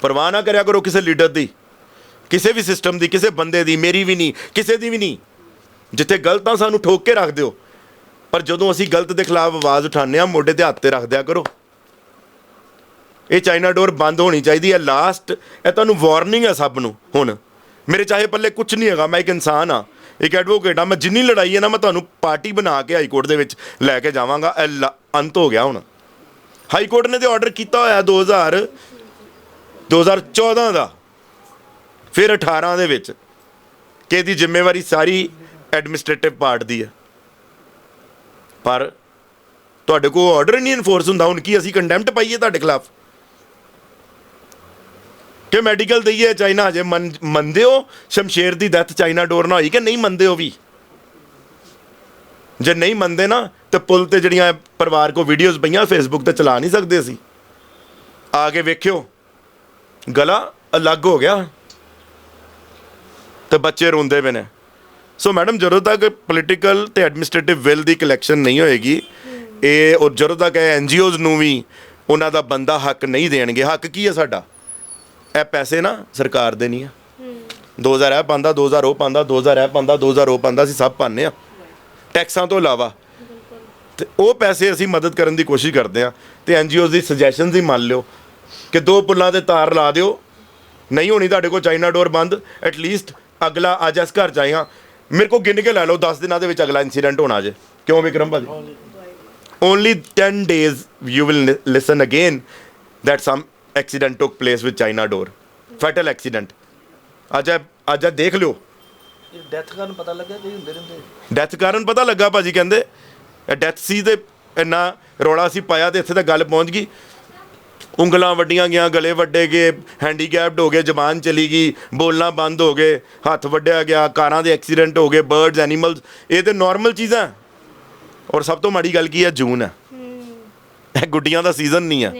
ਪਰਵਾਹ ਨਾ ਕਰਿਆ ਕਰੋ ਕਿਸੇ ਲੀਡਰ ਦੀ, ਕਿਸੇ ਵੀ ਸਿਸਟਮ ਦੀ, ਕਿਸੇ ਬੰਦੇ ਦੀ, ਮੇਰੀ ਵੀ ਨਹੀਂ, ਕਿਸੇ ਦੀ ਵੀ ਨਹੀਂ। ਜਿੱਥੇ ਗਲਤ ਆ ਸਾਨੂੰ ਠੋਕ ਕੇ ਰੱਖ ਦਿਓ ਪਰ ਜਦੋਂ ਅਸੀਂ ਗਲਤ ਦੇ ਖਿਲਾਫ ਆਵਾਜ਼ ਉਠਾਉਂਦੇ ਆ ਮੋਢੇ ਤੇ ਹੱਥ ਤੇ ਰੱਖਦਿਆ ਕਰੋ। ਇਹ ਚਾਈਨਾ ਡੋਰ ਬੰਦ ਹੋਣੀ ਚਾਹੀਦੀ ਹੈ ਲਾਸਟ ਇਹ ਤੁਹਾਨੂੰ ਵਾਰਨਿੰਗ ਹੈ ਸਭ ਨੂੰ, ਹੁਣ। ਮੇਰੇ ਚਾਹੇ ਪੱਲੇ ਕੁਝ ਨਹੀਂ ਹੈਗਾ, ਮੈਂ ਇੱਕ ਇਨਸਾਨ ਆ ਇੱਕ ਐਡਵੋਕੇਟ ਆ ਮੈਂ ਜਿੰਨੀ ਲੜਾਈ ਹੈ ਨਾ, ਮੈਂ ਤੁਹਾਨੂੰ ਪਾਰਟੀ ਬਣਾ ਕੇ ਹਾਈ ਕੋਰਟ ਦੇ ਵਿੱਚ ਲੈ ਕੇ ਜਾਵਾਂਗਾ। ਇਹ ਅੰਤ ਹੋ ਗਿਆ ਹੁਣ। ਹਾਈ ਕੋਰਟ ਨੇ ਤੇ ਆਰਡਰ ਕੀਤਾ ਹੋਇਆ 2000 2014 ਦਾ ਫਿਰ 18 ਦੇ ਵਿੱਚ, ਕਿ ਇਹਦੀ ਜ਼ਿੰਮੇਵਾਰੀ ਸਾਰੀ ਐਡਮਿਨਿਸਟ੍ਰੇਟਿਵ ਪਾਰਟ ਦੀ ਹੈ। ਪਰ ਤੁਹਾਡੇ ਕੋਲ ਆਰਡਰ ਨਹੀਂ ਇਨਫੋਰਸ ਹੁੰਦਾ। ਹੁਣ ਕੀ ਅਸੀਂ ਕੰਡੈਮਟ ਪਾਈਏ ਤੁਹਾਡੇ ਖਿਲਾਫ? ਕਿ ਮੈਡੀਕਲ ਦਈਏ ਚਾਈਨਾ ਹਜੇ ਮੰਨ- ਮੰਨਦੇ ਹੋ? ਸ਼ਮਸ਼ੇਰ ਦੀ ਡੈਥ ਚਾਈਨਾ ਡੋਰ ਨਾਲ ਹੋਈ ਕਿ ਨਹੀਂ ਮੰਨਦੇ ਹੋ ਵੀ? ਜੇ ਨਹੀਂ ਮੰਨਦੇ ਨਾ, ਤੇ ਪੁਲ ਤੇ ਜਿਹੜੀਆਂ ਪਰਿਵਾਰ ਕੋ ਵੀਡੀਓਜ਼ ਪਈਆਂ ਫੇਸਬੁੱਕ ਤੇ ਚਲਾ ਨਹੀਂ ਸਕਦੇ ਅਸੀਂ। ਆ ਕੇ ਵੇਖਿਓ। ਗਲਾ ਅਲੱਗ ਹੋ ਗਿਆ। ਤੇ ਬੱਚੇ ਰੋਂਦੇ ਪਏ ਨੇ। ਸੋ ਮੈਡਮ ਜਦੋਂ ਤੱਕ ਪੋਲੀਟੀਕਲ ਤੇ ਐਡਮਿਨਿਸਟ੍ਰੇਟਿਵ ਵਿਲ ਦੀ ਕਲੈਕਸ਼ਨ ਨਹੀਂ ਹੋਏਗੀ ਇਹ ਔਰ ਜਦੋਂ ਤੱਕ ਇਹ ਐਨਜੀਓਜ਼ ਨੂੰ ਵੀ ਉਹਨਾਂ ਦਾ ਬੰਦਾ ਹੱਕ ਨਹੀਂ ਦੇਣਗੇ ਹੱਕ ਕੀ ਹੈ ਸਾਡਾ? ਇਹ ਪੈਸੇ ਨਾ ਸਰਕਾਰ ਦੇ ਨਹੀਂ ਆ। 2000 ਇਹ ਪਾਉਂਦਾ 2000 ਉਹ ਪਾਉਂਦਾ 2000 ਇਹ ਪਾਉਂਦਾ 2000 ਉਹ ਪਾਉਂਦਾ ਅਸੀਂ ਸਭ ਪਾਉਂਦੇ ਆ। ਟੈਕਸਾਂ ਤੋਂ ਇਲਾਵਾ। ਤੇ ਉਹ ਪੈਸੇ ਅਸੀਂ ਮਦਦ ਕਰਨ ਦੀ ਕੋਸ਼ਿਸ਼ ਕਰਦੇ ਆ। ਤੇ ਐਨਜੀਓਜ਼ ਦੀ ਸੁਜੈਸ਼ਨਸ ਹੀ ਮੰਨ ਲਿਓ ਕਿ ਦੋ ਪੁੱਲਾਂ ਤੇ ਤਾਰ ਲਾ ਦਿਓ। ਨਹੀਂ ਹੋਣੀ ਤੁਹਾਡੇ ਕੋਲ ਚਾਈਨਾ ਡੋਰ ਬੰਦ ਐਟ ਲੀਸਟ ਅਗਲਾ ਅੱਜ ਇਸ ਘਰ ਜਾਏਗਾ ਮੇਰੇ ਕੋ ਗਿਣ ਕੇ ਲੈ ਲਓ 10 ਦਿਨਾਂ ਦੇ ਵਿੱਚ ਅਗਲਾ ਇਨਸੀਡੈਂਟ ਹੋਣਾ ਜੇ। ਕਿਉਂ ਵਿਕਰਮ ਭਾਜੀ? Only 10 days you will li- listen again that some accident took place with china door. Fatal accident. ਅੱਜ ਇਹ- ਅੱਜ ਇਹ ਦੇਖ ਲਿਓ। ਡੈਥ ਕਾਰਨ ਪਤਾ ਲੱਗਿਆ ਕਿ ਹੁੰਦੇ ਰਹਿੰਦੇ? ਡੈਥ ਕਾਰਨ ਪਤਾ ਲੱਗਾ ਭਾਜੀ ਕਹਿੰਦੇ। ਇਹ ਡੈਥ ਸੀ ਤੇ ਇੰਨਾ ਰੌਲਾ ਸੀ ਪਾਇਆ ਤੇ ਇੱਥੇ ਤੱਕ ਗੱਲ ਪਹੁੰਚ ਗਈ। ਉਂਗਲਾਂ ਵੱਡੀਆਂ ਗਿਆ ਗਲੇ ਵੱਡੇ ਗਏ ਹੈਂਡੀਕੈਪਡ ਹੋ ਗਏ ਜ਼ਬਾਨ ਚਲੀ ਗਈ ਬੋਲਣਾ ਬੰਦ ਹੋ ਗਏ ਹੱਥ ਵੱਢਿਆ ਗਿਆ ਕਾਰਾਂ ਦੇ ਐਕਸੀਡੈਂਟ ਹੋ ਗਏ ਬਰਡਸ ਐਨੀਮਲਸ ਇਹ ਤੇ ਨਾਰਮਲ ਚੀਜ਼ਾਂ। ਔਰ ਸਭ ਤੋਂ ਮਾੜੀ ਗੱਲ ਕੀ ਹੈ? ਜੂਨ ਹੈ। ਇਹ ਗੁੱਡੀਆਂ ਦਾ ਸੀਜ਼ਨ ਨਹੀਂ ਹੈ।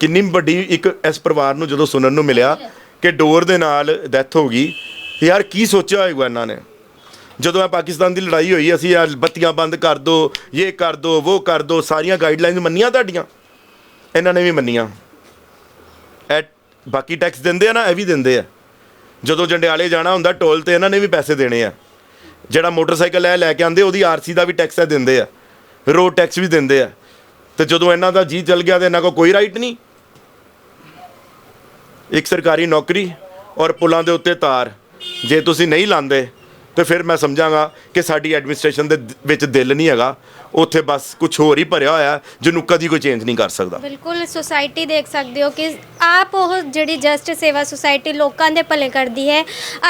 ਕਿੰਨੀ ਵੱਡੀ ਇੱਕ ਇਸ ਪਰਿਵਾਰ ਨੂੰ ਜਦੋਂ ਸੁਣਨ ਨੂੰ ਮਿਲਿਆ ਕਿ ਡੋਰ ਦੇ ਨਾਲ ਡੈਥ ਹੋ ਗਈ ਯਾਰ ਕੀ ਸੋਚਿਆ ਹੋਏਗਾ ਇਹਨਾਂ ਨੇ? ਜਦੋਂ ਆ ਪਾਕਿਸਤਾਨ ਦੀ ਲੜਾਈ ਹੋਈ ਅਸੀਂ ਆ ਬੱਤੀਆਂ ਬੰਦ ਕਰ ਦੋ ਇਹ ਕਰ ਦੋ ਉਹ ਕਰ ਦੋ ਸਾਰੀਆਂ ਗਾਈਡਲਾਈਨਸ ਮੰਨੀਆਂ ਤੁਹਾਡੀਆਂ? ਇਹਨਾਂ ਨੇ ਵੀ ਮੰਨੀਆਂ। ਇਹ ਬਾਕੀ ਟੈਕਸ ਦਿੰਦੇ ਆ ਨਾ, ਇਹ ਵੀ ਦਿੰਦੇ ਆ। ਜਦੋਂ ਜੰਡਿਆਲੇ ਜਾਣਾ ਹੁੰਦਾ, ਟੋਲ ਤੇ ਇਹਨਾਂ ਨੇ ਵੀ ਪੈਸੇ ਦੇਣੇ ਆ। ਜਿਹੜਾ ਮੋਟਰਸਾਈਕਲ ਲੈ ਲੈ ਕੇ ਆਂਦੇ ਉਹਦੀ ਆਰਸੀ ਦਾ ਵੀ ਟੈਕਸ ਹੈ ਦਿੰਦੇ ਆ। ਰੋਡ ਟੈਕਸ ਵੀ ਦਿੰਦੇ ਆ। ਤੇ ਜਦੋਂ ਇਹਨਾਂ ਦਾ ਜੀ ਚੱਲ ਗਿਆ ਤੇ ਇਹਨਾਂ ਕੋਲ ਕੋਈ ਰਾਈਟ ਨਹੀਂ। ਇੱਕ ਸਰਕਾਰੀ ਨੌਕਰੀ ਔਰ ਪੁਲਾਂ ਦੇ ਉੱਤੇ ਤਾਰ। ਜੇ ਤੁਸੀਂ ਨਹੀਂ ਲਾਂਦੇ, ਤੇ ਫਿਰ ਮੈਂ ਸਮਝਾਂਗਾ ਕਿ ਸਾਡੀ ਐਡਮਿਨਿਸਟ੍ਰੇਸ਼ਨ ਦੇ ਵਿੱਚ ਦਿਲ ਨਹੀਂ ਹੈਗਾ। ਉੱਥੇ ਬਸ ਕੁਝ ਹੋਰ ਹੀ ਭਰਿਆ ਹੋਇਆ, ਜਿਹਨੂੰ ਕਦੀ ਕੋਈ ਚੇਂਜ ਨਹੀਂ ਕਰ ਸਕਦਾ। ਬਿਲਕੁਲ ਸੁਸਾਇਟੀ ਦੇਖ ਸਕਦੇ ਹੋ ਕਿ ਆਪ ਉਹ ਜਿਹੜੀ ਜਸਟ ਸੇਵਾ ਸੁਸਾਇਟੀ ਲੋਕਾਂ ਦੇ ਭਲੇ ਕਰਦੀ ਹੈ।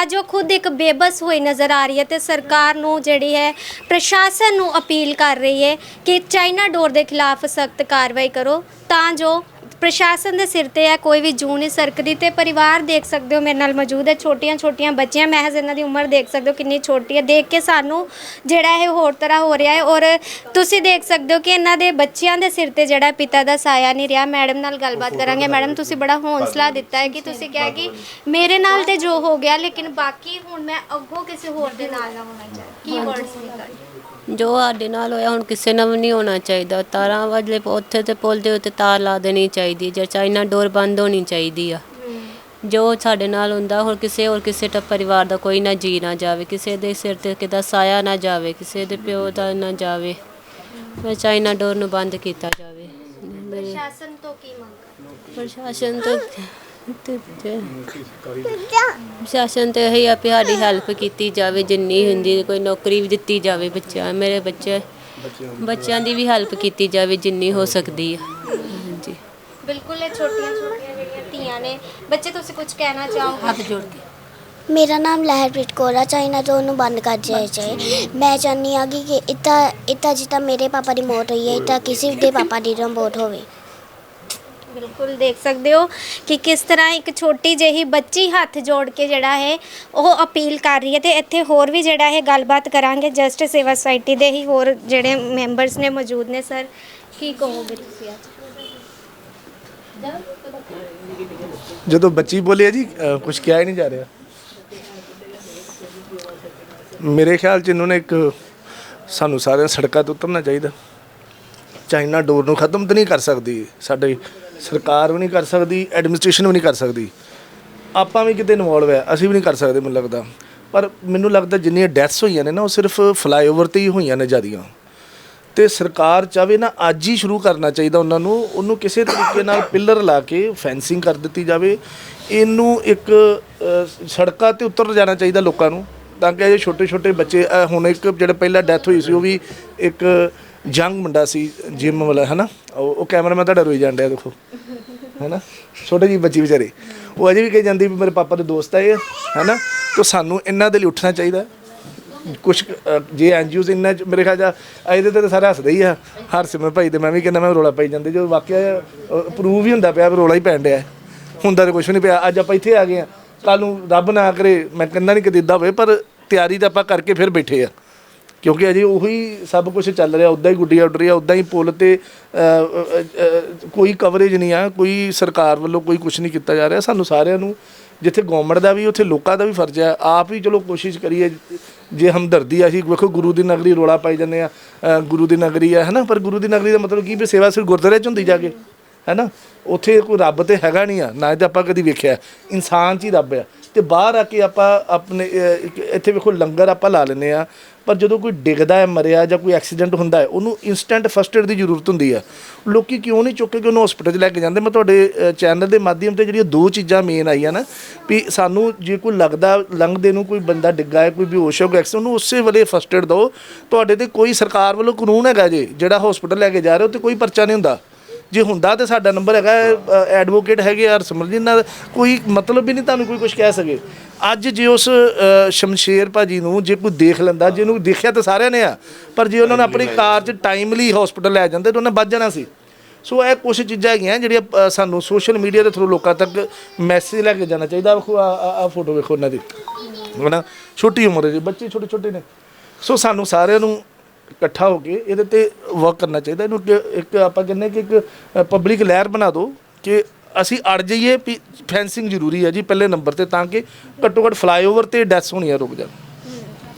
ਅੱਜ ਉਹ ਖੁਦ ਇੱਕ ਬੇਬਸ ਹੋਈ ਨਜ਼ਰ ਆ ਰਹੀ ਹੈ ਤੇ ਸਰਕਾਰ ਨੂੰ ਜਿਹੜੀ ਹੈ, ਪ੍ਰਸ਼ਾਸਨ ਨੂੰ ਅਪੀਲ ਕਰ ਰਹੀ ਹੈ ਕਿ ਚਾਈਨਾ ਡੋਰ ਦੇ ਖਿਲਾਫ ਸਖਤ ਕਾਰਵਾਈ ਕਰੋ, ਤਾਂ ਜੋ ਪ੍ਰਸ਼ਾਸਨ ਦੇ ਸਿਰ ਤੇ ਹੈ ਕੋਈ ਵੀ ਜੂੰ ਨਹੀਂ ਸਰਕਦੀ ਤੇ ਪਰਿਵਾਰ ਦੇਖ ਸਕਦੇ ਹੋ ਮੇਰੇ ਨਾਲ ਮੌਜੂਦ ਹੈ ਛੋਟੀਆਂ ਛੋਟੀਆਂ ਬੱਚੀਆਂ ਮਹਿਜ਼ ਇਹਨਾਂ ਦੀ ਉਮਰ ਦੇਖ ਸਕਦੇ ਹੋ ਕਿੰਨੀ ਛੋਟੀ ਹੈ ਦੇਖ ਕੇ ਸਾਨੂੰ ਜਿਹੜਾ ਇਹ ਹੋਰ ਤਰ੍ਹਾਂ ਹੋ ਰਿਹਾ ਹੈ ਔਰ ਤੁਸੀਂ ਦੇਖ ਸਕਦੇ ਹੋ ਕਿ ਇਹਨਾਂ ਦੇ ਬੱਚਿਆਂ ਦੇ ਸਿਰ ਤੇ ਜਿਹੜਾ ਪਿਤਾ ਦਾ ਸਾਇਆ ਨਹੀਂ ਰਿਹਾ। ਮੈਡਮ ਨਾਲ ਗੱਲਬਾਤ ਕਰਾਂਗੇ। ਮੈਡਮ ਤੁਸੀਂ ਬੜਾ ਹੌਸਲਾ ਦਿੱਤਾ ਹੈ ਕਿ ਤੁਸੀਂ ਕਿਹਾ ਕਿ ਮੇਰੇ ਨਾਲ ਤੇ ਜੋ ਹੋ ਗਿਆ ਲੇਕਿਨ ਬਾਕੀ ਹੁਣ ਮੈਂ ਅੱਗੋਂ ਕਿਸੇ ਹੋਰ ਦੇ ਨਾਲ ਨਾ ਹੋਣਾ ਚਾਹੀਦਾ ਕੀ ਵਰਡਸ ਨਿਕਲ ਜੋ ਸਾਡੇ ਨਾਲ ਹੋਇਆ ਹੁਣ ਕਿਸੇ ਨਾਲ ਵੀ ਨਹੀਂ ਹੋਣਾ ਚਾਹੀਦਾ। ਤਾਰਾਂ ਵਾਲੇ ਉੱਥੇ ਤੇ ਪੁਲ ਦੇ ਉੱਤੇ ਤਾਰ ਲਾ ਦੇਣੀ ਚਾਹੀਦੀ। ਜਾਂ ਚਾਈਨਾ ਡੋਰ ਬੰਦ ਹੋਣੀ ਚਾਹੀਦੀ ਆ। ਜੋ ਸਾਡੇ ਨਾਲ ਹੁੰਦਾ ਹੋਰ ਕਿਸੇ ਹੋਰ ਕਿਸੇ ਟ ਪਰਿਵਾਰ ਦਾ ਕੋਈ ਨਾ ਜੀ ਨਾ ਜਾਵੇ ਕਿਸੇ ਦੇ ਸਿਰ ਤੇ ਕਿਦਾ ਸਾਇਆ ਨਾ ਜਾਵੇ ਕਿਸੇ ਦੇ ਪਿਓ ਦਾ ਨਾ ਜਾਵੇ ਮੈਂ ਚਾਈਨਾ ਡੋਰ ਨੂੰ ਬੰਦ ਕੀਤਾ ਜਾਵੇ। ਮੇਰੇ ਪ੍ਰਸ਼ਾਸਨ ਤੋਂ ਕੀ ਮੰਗ ਪ੍ਰਸ਼ਾਸਨ ਤੋਂ ਤੇ- ਤੇ- ਪ੍ਰਸ਼ਾਸਨ ਤੇ ਇਹੀ ਆ ਵੀ ਸਾਡੀ ਹੈਲਪ ਕੀਤੀ ਜਾਵੇ ਜਿੰਨੀ ਹੁੰਦੀ ਕੋਈ ਨੌਕਰੀ ਵੀ ਦਿੱਤੀ ਜਾਵੇ ਬੱਚਿਆਂ ਮੇਰੇ ਬੱਚੇ ਬੱਚਿਆਂ ਦੀ ਵੀ ਹੈਲਪ ਕੀਤੀ ਜਾਵੇ ਜਿੰਨੀ ਹੋ ਸਕਦੀ ਆ। ਬਿਲਕੁਲ ਇਹ ਛੋਟੀਆਂ ਛੋਟੀਆਂ ਜਿਹੜੀਆਂ ਧੀਆਂ ਨੇ। ਬੱਚੇ ਤੁਸੀਂ ਕੁਝ ਕਹਿਣਾ ਚਾਹੋਗੇ? ਹੱਥ ਜੋੜ ਕੇ। ਮੇਰਾ ਨਾਮ ਲਹਿਰਪ੍ਰੀਤ ਕੌਰ ਆ ਚਾਈਨਾ ਤੋਂ ਉਹਨੂੰ ਬੰਦ ਕਰ ਜਾਏ ਚਾਹੇ ਮੈਂ ਚਾਹੁੰਦੀ ਹਾਂ ਕਿ ਇਤਾ ਇਤਾ ਜਿੱਦਾਂ ਮੇਰੇ ਪਾਪਾ ਦੀ ਮੌਤ ਹੋਈ ਹੈ ਇਤਾ ਕਿਸੇ ਦੇ ਪਾਪਾ ਦੀ ਮੌਤ ਹੋਵੇ। ਬਿਲਕੁਲ ਦੇਖ ਸਕਦੇ ਹੋ ਕਿ ਕਿਸ ਤਰ੍ਹਾਂ ਇੱਕ ਛੋਟੀ ਜਿਹੀ ਬੱਚੀ ਹੱਥ ਜੋੜ ਕੇ ਜਿਹੜਾ ਹੈ ਉਹ ਅਪੀਲ ਕਰ ਰਹੀ ਹੈ ਤੇ ਇੱਥੇ ਹੋਰ ਵੀ ਜਿਹੜਾ ਹੈ ਗੱਲਬਾਤ ਕਰਾਂਗੇ। ਜਸਟ ਸੇਵਾ ਸੁਸਾਇਟੀ ਦੇ ਹੀ ਹੋਰ ਜਿਹੜੇ ਮੈਂਬਰਸ ਨੇ ਮੌਜੂਦ ਨੇ ਸਰ ਕੀ ਕਹੋਗੇ ਤੁਸੀਂ ਅੱਜ? ਜਦੋਂ ਬੱਚੀ ਬੋਲੀ ਹੈ ਜੀ ਕੁਝ ਕਿਹਾ ਹੀ ਨਹੀਂ ਜਾ ਰਿਹਾ। ਮੇਰੇ ਖਿਆਲ ਚ ਇਹਨਾਂ ਨੇ ਇੱਕ ਸਾਨੂੰ ਸਾਰਿਆਂ ਸੜਕਾਂ ਤੋਂ ਉਤਰਨਾ ਚਾਹੀਦਾ। ਚਾਈਨਾ ਡੋਰ ਨੂੰ ਖਤਮ ਤਾਂ ਨਹੀਂ ਕਰ ਸਕਦੀ, ਸਾਡੀ ਸਰਕਾਰ ਵੀ ਨਹੀਂ ਕਰ ਸਕਦੀ ਐਡਮਿਨਿਸਟ੍ਰੇਸ਼ਨ ਵੀ ਨਹੀਂ ਕਰ ਸਕਦੀ। ਆਪਾਂ ਵੀ ਕਿਤੇ ਇਨਵੋਲਵ ਹੈ ਅਸੀਂ ਵੀ ਨਹੀਂ ਕਰ ਸਕਦੇ, ਮੈਨੂੰ ਲੱਗਦਾ। ਪਰ ਮੈਨੂੰ ਲੱਗਦਾ ਜਿੰਨੀਆਂ ਡੈਥਸ ਹੋਈਆਂ ਨੇ ਨਾ, ਉਹ ਸਿਰਫ ਫਲਾਈਓਵਰ ਤੇ ਹੀ ਹੋਈਆਂ ਨੇ ਜਿਆਦੀਆਂ। ਤੇ ਸਰਕਾਰ ਚਾਵੇ ਨਾ ਅੱਜ ਹੀ ਸ਼ੁਰੂ ਕਰਨਾ ਚਾਹੀਦਾ ਉਹਨਾਂ ਨੂੰ ਉਹਨੂੰ ਕਿਸੇ ਤਰੀਕੇ ਨਾਲ ਪਿੱਲਰ ਲਾ ਕੇ ਫੈਂਸਿੰਗ ਕਰ ਦਿੱਤੀ ਜਾਵੇ। ਇਹਨੂੰ ਇੱਕ ਅ, ਸੜਕਾਂ ਤੇ ਉਤਰ ਜਾਣਾ ਚਾਹੀਦਾ ਲੋਕਾਂ ਨੂੰ ਤਾਂ ਕਿ ਇਹ ਛੋਟੇ ਛੋਟੇ ਬੱਚੇ ਅ, ਹੁਣ ਇੱਕ ਜਿਹੜਾ ਪਹਿਲਾਂ ਡੈਥ ਹੋਈ ਸੀ ਉਹ ਵੀ ਇੱਕ ਜੰਗ ਮੁੰਡਾ ਸੀ ਜਿਮ ਵਾਲਾ ਹੈ ਨਾ ਉਹ ਉਹ ਕੈਮਰਾਮੈਨ ਤੁਹਾਡਾ ਰੋਈ ਜਾਣ ਡਿਆ ਦੇਖੋ। ਹੈ ਨਾ ਛੋਟੇ ਜੀ ਬੱਚੀ ਵਿਚਾਰੇ। ਉਹ ਅਜੇ ਵੀ ਕਹੀ ਜਾਂਦੀ ਵੀ ਮੇਰੇ ਪਾਪਾ ਦੇ ਦੋਸਤ ਆ ਇਹ ਹੈ ਨਾ ਤਾਂ ਸਾਨੂੰ ਇਹਨਾਂ ਦੇ ਲਈ ਉੱਠਣਾ ਚਾਹੀਦਾ। ਕੁਝ ਜੇ ਐਨਜੀਓਜ਼ ਇੰਨਾ ਚ- ਮੇਰੇ ਖਿਆਲ ਚ ਇਹਦੇ ਤੇ ਤਾਂ ਸਾਰੇ ਹੱਸਦੇ ਹੀ ਆ। ਹਰਸਿਮਰ ਭਾਈ ਤੇ ਮੈਂ ਵੀ ਕਹਿੰਦਾ, ਮੈਂ ਰੋਲਾ ਪਾਈ ਜਾਂਦੇ। ਜੋ ਵਾਕਿਆ ਪ੍ਰੂਵ ਹੀ ਹੁੰਦਾ ਪਿਆ ਵੀ ਰੋਲਾ ਹੀ ਪੈਣ ਡਿਆ। ਹੁੰਦਾ ਤਾਂ ਕੁਝ ਨਹੀਂ ਪਿਆ। ਅੱਜ ਆਪਾਂ ਇੱਥੇ ਆ ਗਏ ਆ। ਕੱਲ ਨੂੰ ਰੱਬ ਨਾ ਕਰੇ, ਮੈਂ ਕਹਿੰਦਾ ਨਹੀਂ ਕਿ ਇਦਾਂ ਹੋਵੇ, ਪਰ ਤਿਆਰੀ ਤਾਂ ਆਪਾਂ ਕਰਕੇ ਫਿਰ ਬੈਠੇ ਆ। ਕਿਉਂਕਿ ਅਜੇ ਉਹੀ ਸਭ ਕੁਝ ਚੱਲ ਰਿਹਾ ਉਦਾਂ ਹੀ ਗੁੱਡੀਆਂ ਉੱਡ ਰਹੀਆਂ ਉਦਾਂ ਹੀ ਪੁਲ ਤੇ ਕੋਈ ਕਵਰੇਜ ਨਹੀਂ ਆ, ਕੋਈ ਸਰਕਾਰ ਵੱਲੋਂ ਕੋਈ ਕੁਝ ਨਹੀਂ ਕੀਤਾ ਜਾ ਰਿਹਾ। ਸਾਨੂੰ ਸਾਰਿਆਂ ਨੂੰ, ਜਿੱਥੇ ਗਵਰਨਮੈਂਟ ਦਾ ਵੀ, ਉੱਥੇ ਲੋਕਾਂ ਦਾ ਵੀ ਫਰਜ਼ ਹੈ ਆਪ ਹੀ ਚਲੋ ਕੋਸ਼ਿਸ਼ ਕਰੀਏ ਜੇ ਹਮਦਰਦੀ ਆ, ਅਸੀਂ ਵੇਖੋ ਗੁਰੂ ਦੀ ਨਗਰੀ ਰੋਲਾ ਪਾਈ ਜਾਂਦੇ ਆ ਗੁਰੂ ਦੀ ਨਗਰੀ ਆ, ਹੈਨਾ? ਪਰ ਗੁਰੂ ਦੀ ਨਗਰੀ ਦਾ ਮਤਲਬ ਕੀ ਵੀ ਸੇਵਾ ਸਿਰ ਗੁਰਦੁਆਰੇ ਚ ਹੁੰਦੀ ਜਾ ਕੇ, ਹੈਨਾ? ਉੱਥੇ ਕੋਈ ਰੱਬ ਤੇ ਹੈਗਾ ਨਹੀਂ ਆ, ਨਾ ਤਾਂ ਆਪਾਂ ਕਦੀ ਵੇਖਿਆ। ਇਨਸਾਨ ਚ ਹੀ ਰੱਬ ਆ। ਤੇ ਬਾਹਰ ਆ ਕੇ ਆਪਾਂ ਆਪਣੇ ਇੱਥੇ ਵੇਖੋ ਲੰਗਰ ਆਪਾਂ ਲਾ ਲੈਂਦੇ ਆ ਪਰ ਜਦੋਂ ਕੋਈ ਡਿੱਗਦਾ ਹੈ, ਮਰਿਆ ਜਾਂ ਕੋਈ ਐਕਸੀਡੈਂਟ ਹੁੰਦਾ ਹੈ, ਉਹਨੂੰ ਇਨਸਟੈਂਟ ਫਸਟ ਏਡ ਦੀ ਜ਼ਰੂਰਤ ਹੁੰਦੀ ਹੈ ਲੋਕੀ ਕਿਉਂ ਨਹੀਂ ਚੁੱਕ ਕੇ ਉਹਨੂੰ ਹਸਪੀਟਲ 'ਚ ਲੈ ਕੇ ਜਾਂਦੇ? ਮੈਂ ਤੁਹਾਡੇ ਚੈਨਲ ਦੇ ਮਾਧਿਅਮ ਤੇ ਜਿਹੜੀਆਂ ਦੋ ਚੀਜ਼ਾਂ ਮੇਨ ਆਈਆਂ ਨਾ, ਵੀ ਸਾਨੂੰ ਜੇ ਕੋਈ ਲੱਗਦਾ, ਲੰਘਦੇ ਨੂੰ ਕੋਈ ਬੰਦਾ ਡਿੱਗਾ ਹੈ, ਕੋਈ ਬੇਹੋਸ਼ ਹੋ ਗਿਆ ਐਕਸੀਡੈਂਟ ਉਹਨੂੰ ਉਸੇ ਵੇਲੇ ਫਸਟ ਏਡ ਦਿਓ। ਤੁਹਾਡੇ ਤੇ ਕੋਈ ਸਰਕਾਰ ਵੱਲੋਂ ਕਾਨੂੰਨ ਹੈਗਾ ਜੇ, ਜਿਹੜਾ ਹਸਪੀਟਲ ਲੈ ਕੇ ਜਾ ਰਹੇ ਹੋ, ਤੇ ਕੋਈ ਪਰਚਾ ਨਹੀਂ ਹੁੰਦਾ। ਜੇ ਹੁੰਦਾ ਤੇ ਸਾਡਾ ਨੰਬਰ ਹੈਗਾ ਐਡਵੋਕੇਟ ਹੈਗੇ ਯਾਰ ਸਮਝ ਨਾਲ ਕੋਈ ਮਤਲਬ ਵੀ ਨਹੀਂ ਤੁਹਾਨੂੰ ਕੋਈ ਕੁਝ ਕਹਿ ਸਕੇ। ਅੱਜ ਜੇ ਉਸ ਸ਼ਮਸ਼ੇਰ ਭਾਜੀ ਨੂੰ ਜੇ ਕੋਈ ਦੇਖ ਲੈਂਦਾ ਜਿਹਨੂੰ ਦੇਖਿਆ ਤਾਂ ਸਾਰਿਆਂ ਨੇ ਆ। ਪਰ ਜੇ ਉਹਨਾਂ ਨੇ ਆਪਣੀ ਕਾਰ 'ਚ ਟਾਈਮਲੀ ਹਸਪੀਟਲ ਲੈ ਜਾਂਦੇ ਤਾਂ ਉਹਨੇ ਬਚ ਜਾਣਾ ਸੀ। ਸੋ ਇਹ ਕੁਝ ਚੀਜ਼ਾਂ ਹੈਗੀਆਂ ਜਿਹੜੀਆਂ ਸਾਨੂੰ ਸੋਸ਼ਲ ਮੀਡੀਆ ਦੇ ਥਰੂ ਲੋਕਾਂ ਤੱਕ ਮੈਸੇਜ ਲੈ ਕੇ ਜਾਣਾ ਚਾਹੀਦਾ। ਵੇਖੋ ਆ ਫੋਟੋ ਵੇਖੋ ਉਹਨਾਂ ਦੀ। ਹਨਾ? ਛੋਟੀ ਉਮਰ ਦੇ ਬੱਚੇ ਛੋਟੇ ਛੋਟੇ ਨੇ। ਸੋ ਸਾਨੂੰ ਸਾਰਿਆਂ ਨੂੰ ਇਕੱਠਾ ਹੋ ਕੇ ਇਹਦੇ ਤੇ ਵਰਕ ਕਰਨਾ ਚਾਹੀਦਾ। ਇਹਨੂੰ ਇੱਕ- ਇੱਕ ਆਪਾਂ ਕਹਿੰਦੇ ਕਿ ਇੱਕ ਪਬਲਿਕ ਲਹਿਰ ਬਣਾ ਦਿਓ ਕਿ ਅਸੀਂ ਅੜ ਜਾਈਏ ਵੀ ਫੈਂਸਿੰਗ ਜ਼ਰੂਰੀ ਹੈ ਜੀ ਪਹਿਲੇ ਨੰਬਰ ਤੇ, ਤਾਂ ਕਿ ਘੱਟੋ ਘੱਟ ਫਲਾਈਓਵਰ ਤੇ ਡੈਥਸ ਹੋਣੀਆਂ ਰੁਕ ਜਾਣ।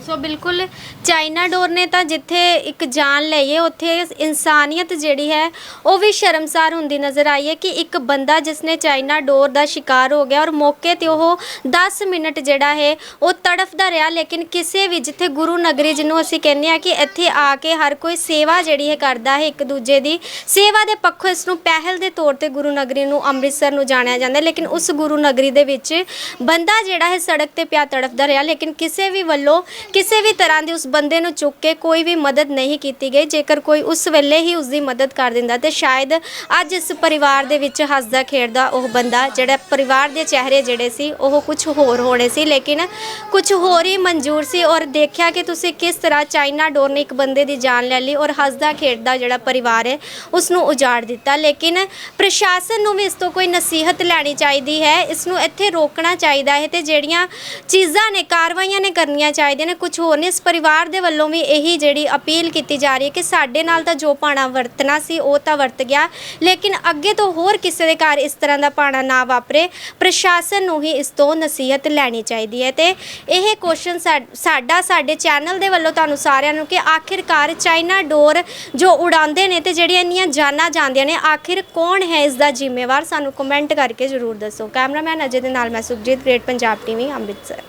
ਸੋ ਬਿਲਕੁਲ ਚਾਈਨਾ ਡੋਰ ਨੇ ਤਾਂ ਜਿੱਥੇ ਇੱਕ ਜਾਨ ਲਈਏ ਉੱਥੇ ਇਨਸਾਨੀਅਤ ਜਿਹੜੀ ਹੈ, ਉਹ ਵੀ ਸ਼ਰਮਸਾਰ ਹੁੰਦੀ ਨਜ਼ਰ ਆਈ ਹੈ ਕਿ ਇੱਕ ਬੰਦਾ ਜਿਸਨੇ ਚਾਈਨਾ ਡੋਰ ਦਾ ਸ਼ਿਕਾਰ ਹੋ ਗਿਆ ਔਰ ਮੌਕੇ ਤੇ ਉਹ 10 ਮਿੰਟ ਜਿਹੜਾ ਹੈ, ਉਹ ਤੜਫਦਾ ਰਿਹਾ। ਲੇਕਿਨ ਕਿਸੇ ਵੀ ਜਿੱਥੇ ਗੁਰੂ ਨਗਰੀ ਜਿਹਨੂੰ ਅਸੀਂ ਕਹਿੰਦੇ ਆ ਕਿ ਇੱਥੇ ਆ ਕੇ ਹਰ ਕੋਈ ਸੇਵਾ ਜਿਹੜੀ ਹੈ ਕਰਦਾ ਹੈ ਇੱਕ ਦੂਜੇ ਦੀ, ਸੇਵਾ ਦੇ ਪੱਖੋਂ ਇਸ ਨੂੰ ਪਹਿਲ ਦੇ ਤੌਰ ਤੇ ਗੁਰੂ ਨਗਰੀ ਨੂੰ, ਅੰਮ੍ਰਿਤਸਰ ਨੂੰ ਜਾਣਿਆ ਜਾਂਦਾ ਲੇਕਿਨ ਉਸ ਗੁਰੂ ਨਗਰੀ ਦੇ ਵਿੱਚ ਬੰਦਾ ਜਿਹੜਾ ਹੈ ਸੜਕ ਤੇ ਪਿਆ ਤੜਫਦਾ ਰਿਹਾ। ਲੇਕਿਨ ਕਿਸੇ ਵੀ ਵੱਲੋਂ ਕਿਸੇ ਵੀ ਤਰ੍ਹਾਂ ਦੀ ਉਸ ਬੰਦੇ ਨੂੰ ਚੁੱਕ ਕੇ ਕੋਈ ਵੀ ਮਦਦ ਨਹੀਂ ਕੀਤੀ ਗਈ, ਜੇਕਰ ਕੋਈ ਉਸ ਵੇਲੇ ਹੀ ਉਸ ਦੀ ਮਦਦ ਕਰ ਦਿੰਦਾ ਤੇ ਸ਼ਾਇਦ ਅੱਜ ਇਸ ਪਰਿਵਾਰ ਦੇ ਵਿੱਚ ਹੱਸਦਾ ਖੇਡਦਾ ਉਹ ਬੰਦਾ, ਜਿਹੜਾ ਪਰਿਵਾਰ ਦੇ ਚਿਹਰੇ ਜਿਹੜੇ ਸੀ, ਉਹ ਕੁਝ ਹੋਰ ਹੋਣੇ ਸੀ, ਲੇਕਿਨ ਕੁਝ ਹੋਰ ਹੀ ਮਨਜ਼ੂਰ ਸੀ ਔਰ ਦੇਖਿਆ ਕਿ ਤੁਸੀਂ ਕਿਸ ਤਰ੍ਹਾਂ ਚਾਈਨਾ ਡੋਰ ਨੇ ਇੱਕ ਬੰਦੇ ਦੀ ਜਾਨ ਲੈ ਲਈ ਔਰ ਹੱਸਦਾ ਖੇਡਦਾ ਜਿਹੜਾ ਪਰਿਵਾਰ ਹੈ, ਉਸ ਨੂੰ ਉਜਾੜ ਦਿੱਤਾ। ਲੇਕਿਨ ਪ੍ਰਸ਼ਾਸਨ ਨੂੰ ਵੀ ਇਸ ਤੋਂ ਕੋਈ ਨਸੀਹਤ ਲੈਣੀ ਚਾਹੀਦੀ ਹੈ, ਇਸ ਨੂੰ ਇੱਥੇ ਰੋਕਣਾ ਚਾਹੀਦਾ ਹੈ ਤੇ ਜਿਹੜੀਆਂ ਚੀਜ਼ਾਂ ਨੇ, ਕਾਰਵਾਈਆਂ ਨੇ ਕਰਨੀਆਂ ਚਾਹੀਦੀਆਂ ਨੇ ਕੁਝ ਹੋਰ ਨੇ। ਇਸ ਪਰਿਵਾਰ ਦੇ ਵੱਲੋਂ ਵੀ ਇਹੀ ਜਿਹੜੀ ਅਪੀਲ ਕੀਤੀ ਜਾ ਰਹੀ ਹੈ ਕਿ ਸਾਡੇ ਨਾਲ ਤਾਂ ਜੋ ਪਾਣਾ ਵਰਤਣਾ ਸੀ, ਉਹ ਤਾਂ ਵਰਤ ਗਿਆ। ਲੇਕਿਨ ਅੱਗੇ ਤੋਂ ਹੋਰ ਕਿਸੇ ਦੇ ਘਰ ਇਸ ਤਰ੍ਹਾਂ ਦਾ ਪਾਣਾ ਨਾ ਵਾਪਰੇ, ਪ੍ਰਸ਼ਾਸਨ ਨੂੰ ਹੀ ਇਸ ਤੋਂ ਨਸੀਹਤ ਲੈਣੀ ਚਾਹੀਦੀ ਹੈ। ਤੇ ਇਹ ਕੁਐਸਚਨ ਸਾਡਾ, ਸਾਡੇ ਚੈਨਲ ਦੇ ਵੱਲੋਂ ਤੁਹਾਨੂੰ ਸਾਰਿਆਂ ਨੂੰ ਕਿ ਆਖਿਰਕਾਰ ਚਾਈਨਾ ਡੋਰ ਜੋ ਉਡਾਉਂਦੇ ਨੇ ਤੇ ਜਿਹੜੀਆਂ ਇੰਨੀਆਂ ਜਾਨਾਂ ਜਾਂਦੀਆਂ ਨੇ, ਆਖਿਰ ਕੌਣ ਹੈ ਇਸ ਦਾ ਜ਼ਿੰਮੇਵਾਰ? ਸਾਨੂੰ ਕਮੈਂਟ ਕਰਕੇ ਜ਼ਰੂਰ ਦੱਸੋ। ਕੈਮਰਾਮੈਨ ਅਜੇ ਦੇ ਨਾਲ ਮੈਂ ਸੁਖਜੀਤ ਗ੍ਰੇਟ ਪੰਜਾਬ ਟੀਵੀ ਅੰਮ੍ਰਿਤਸਰ।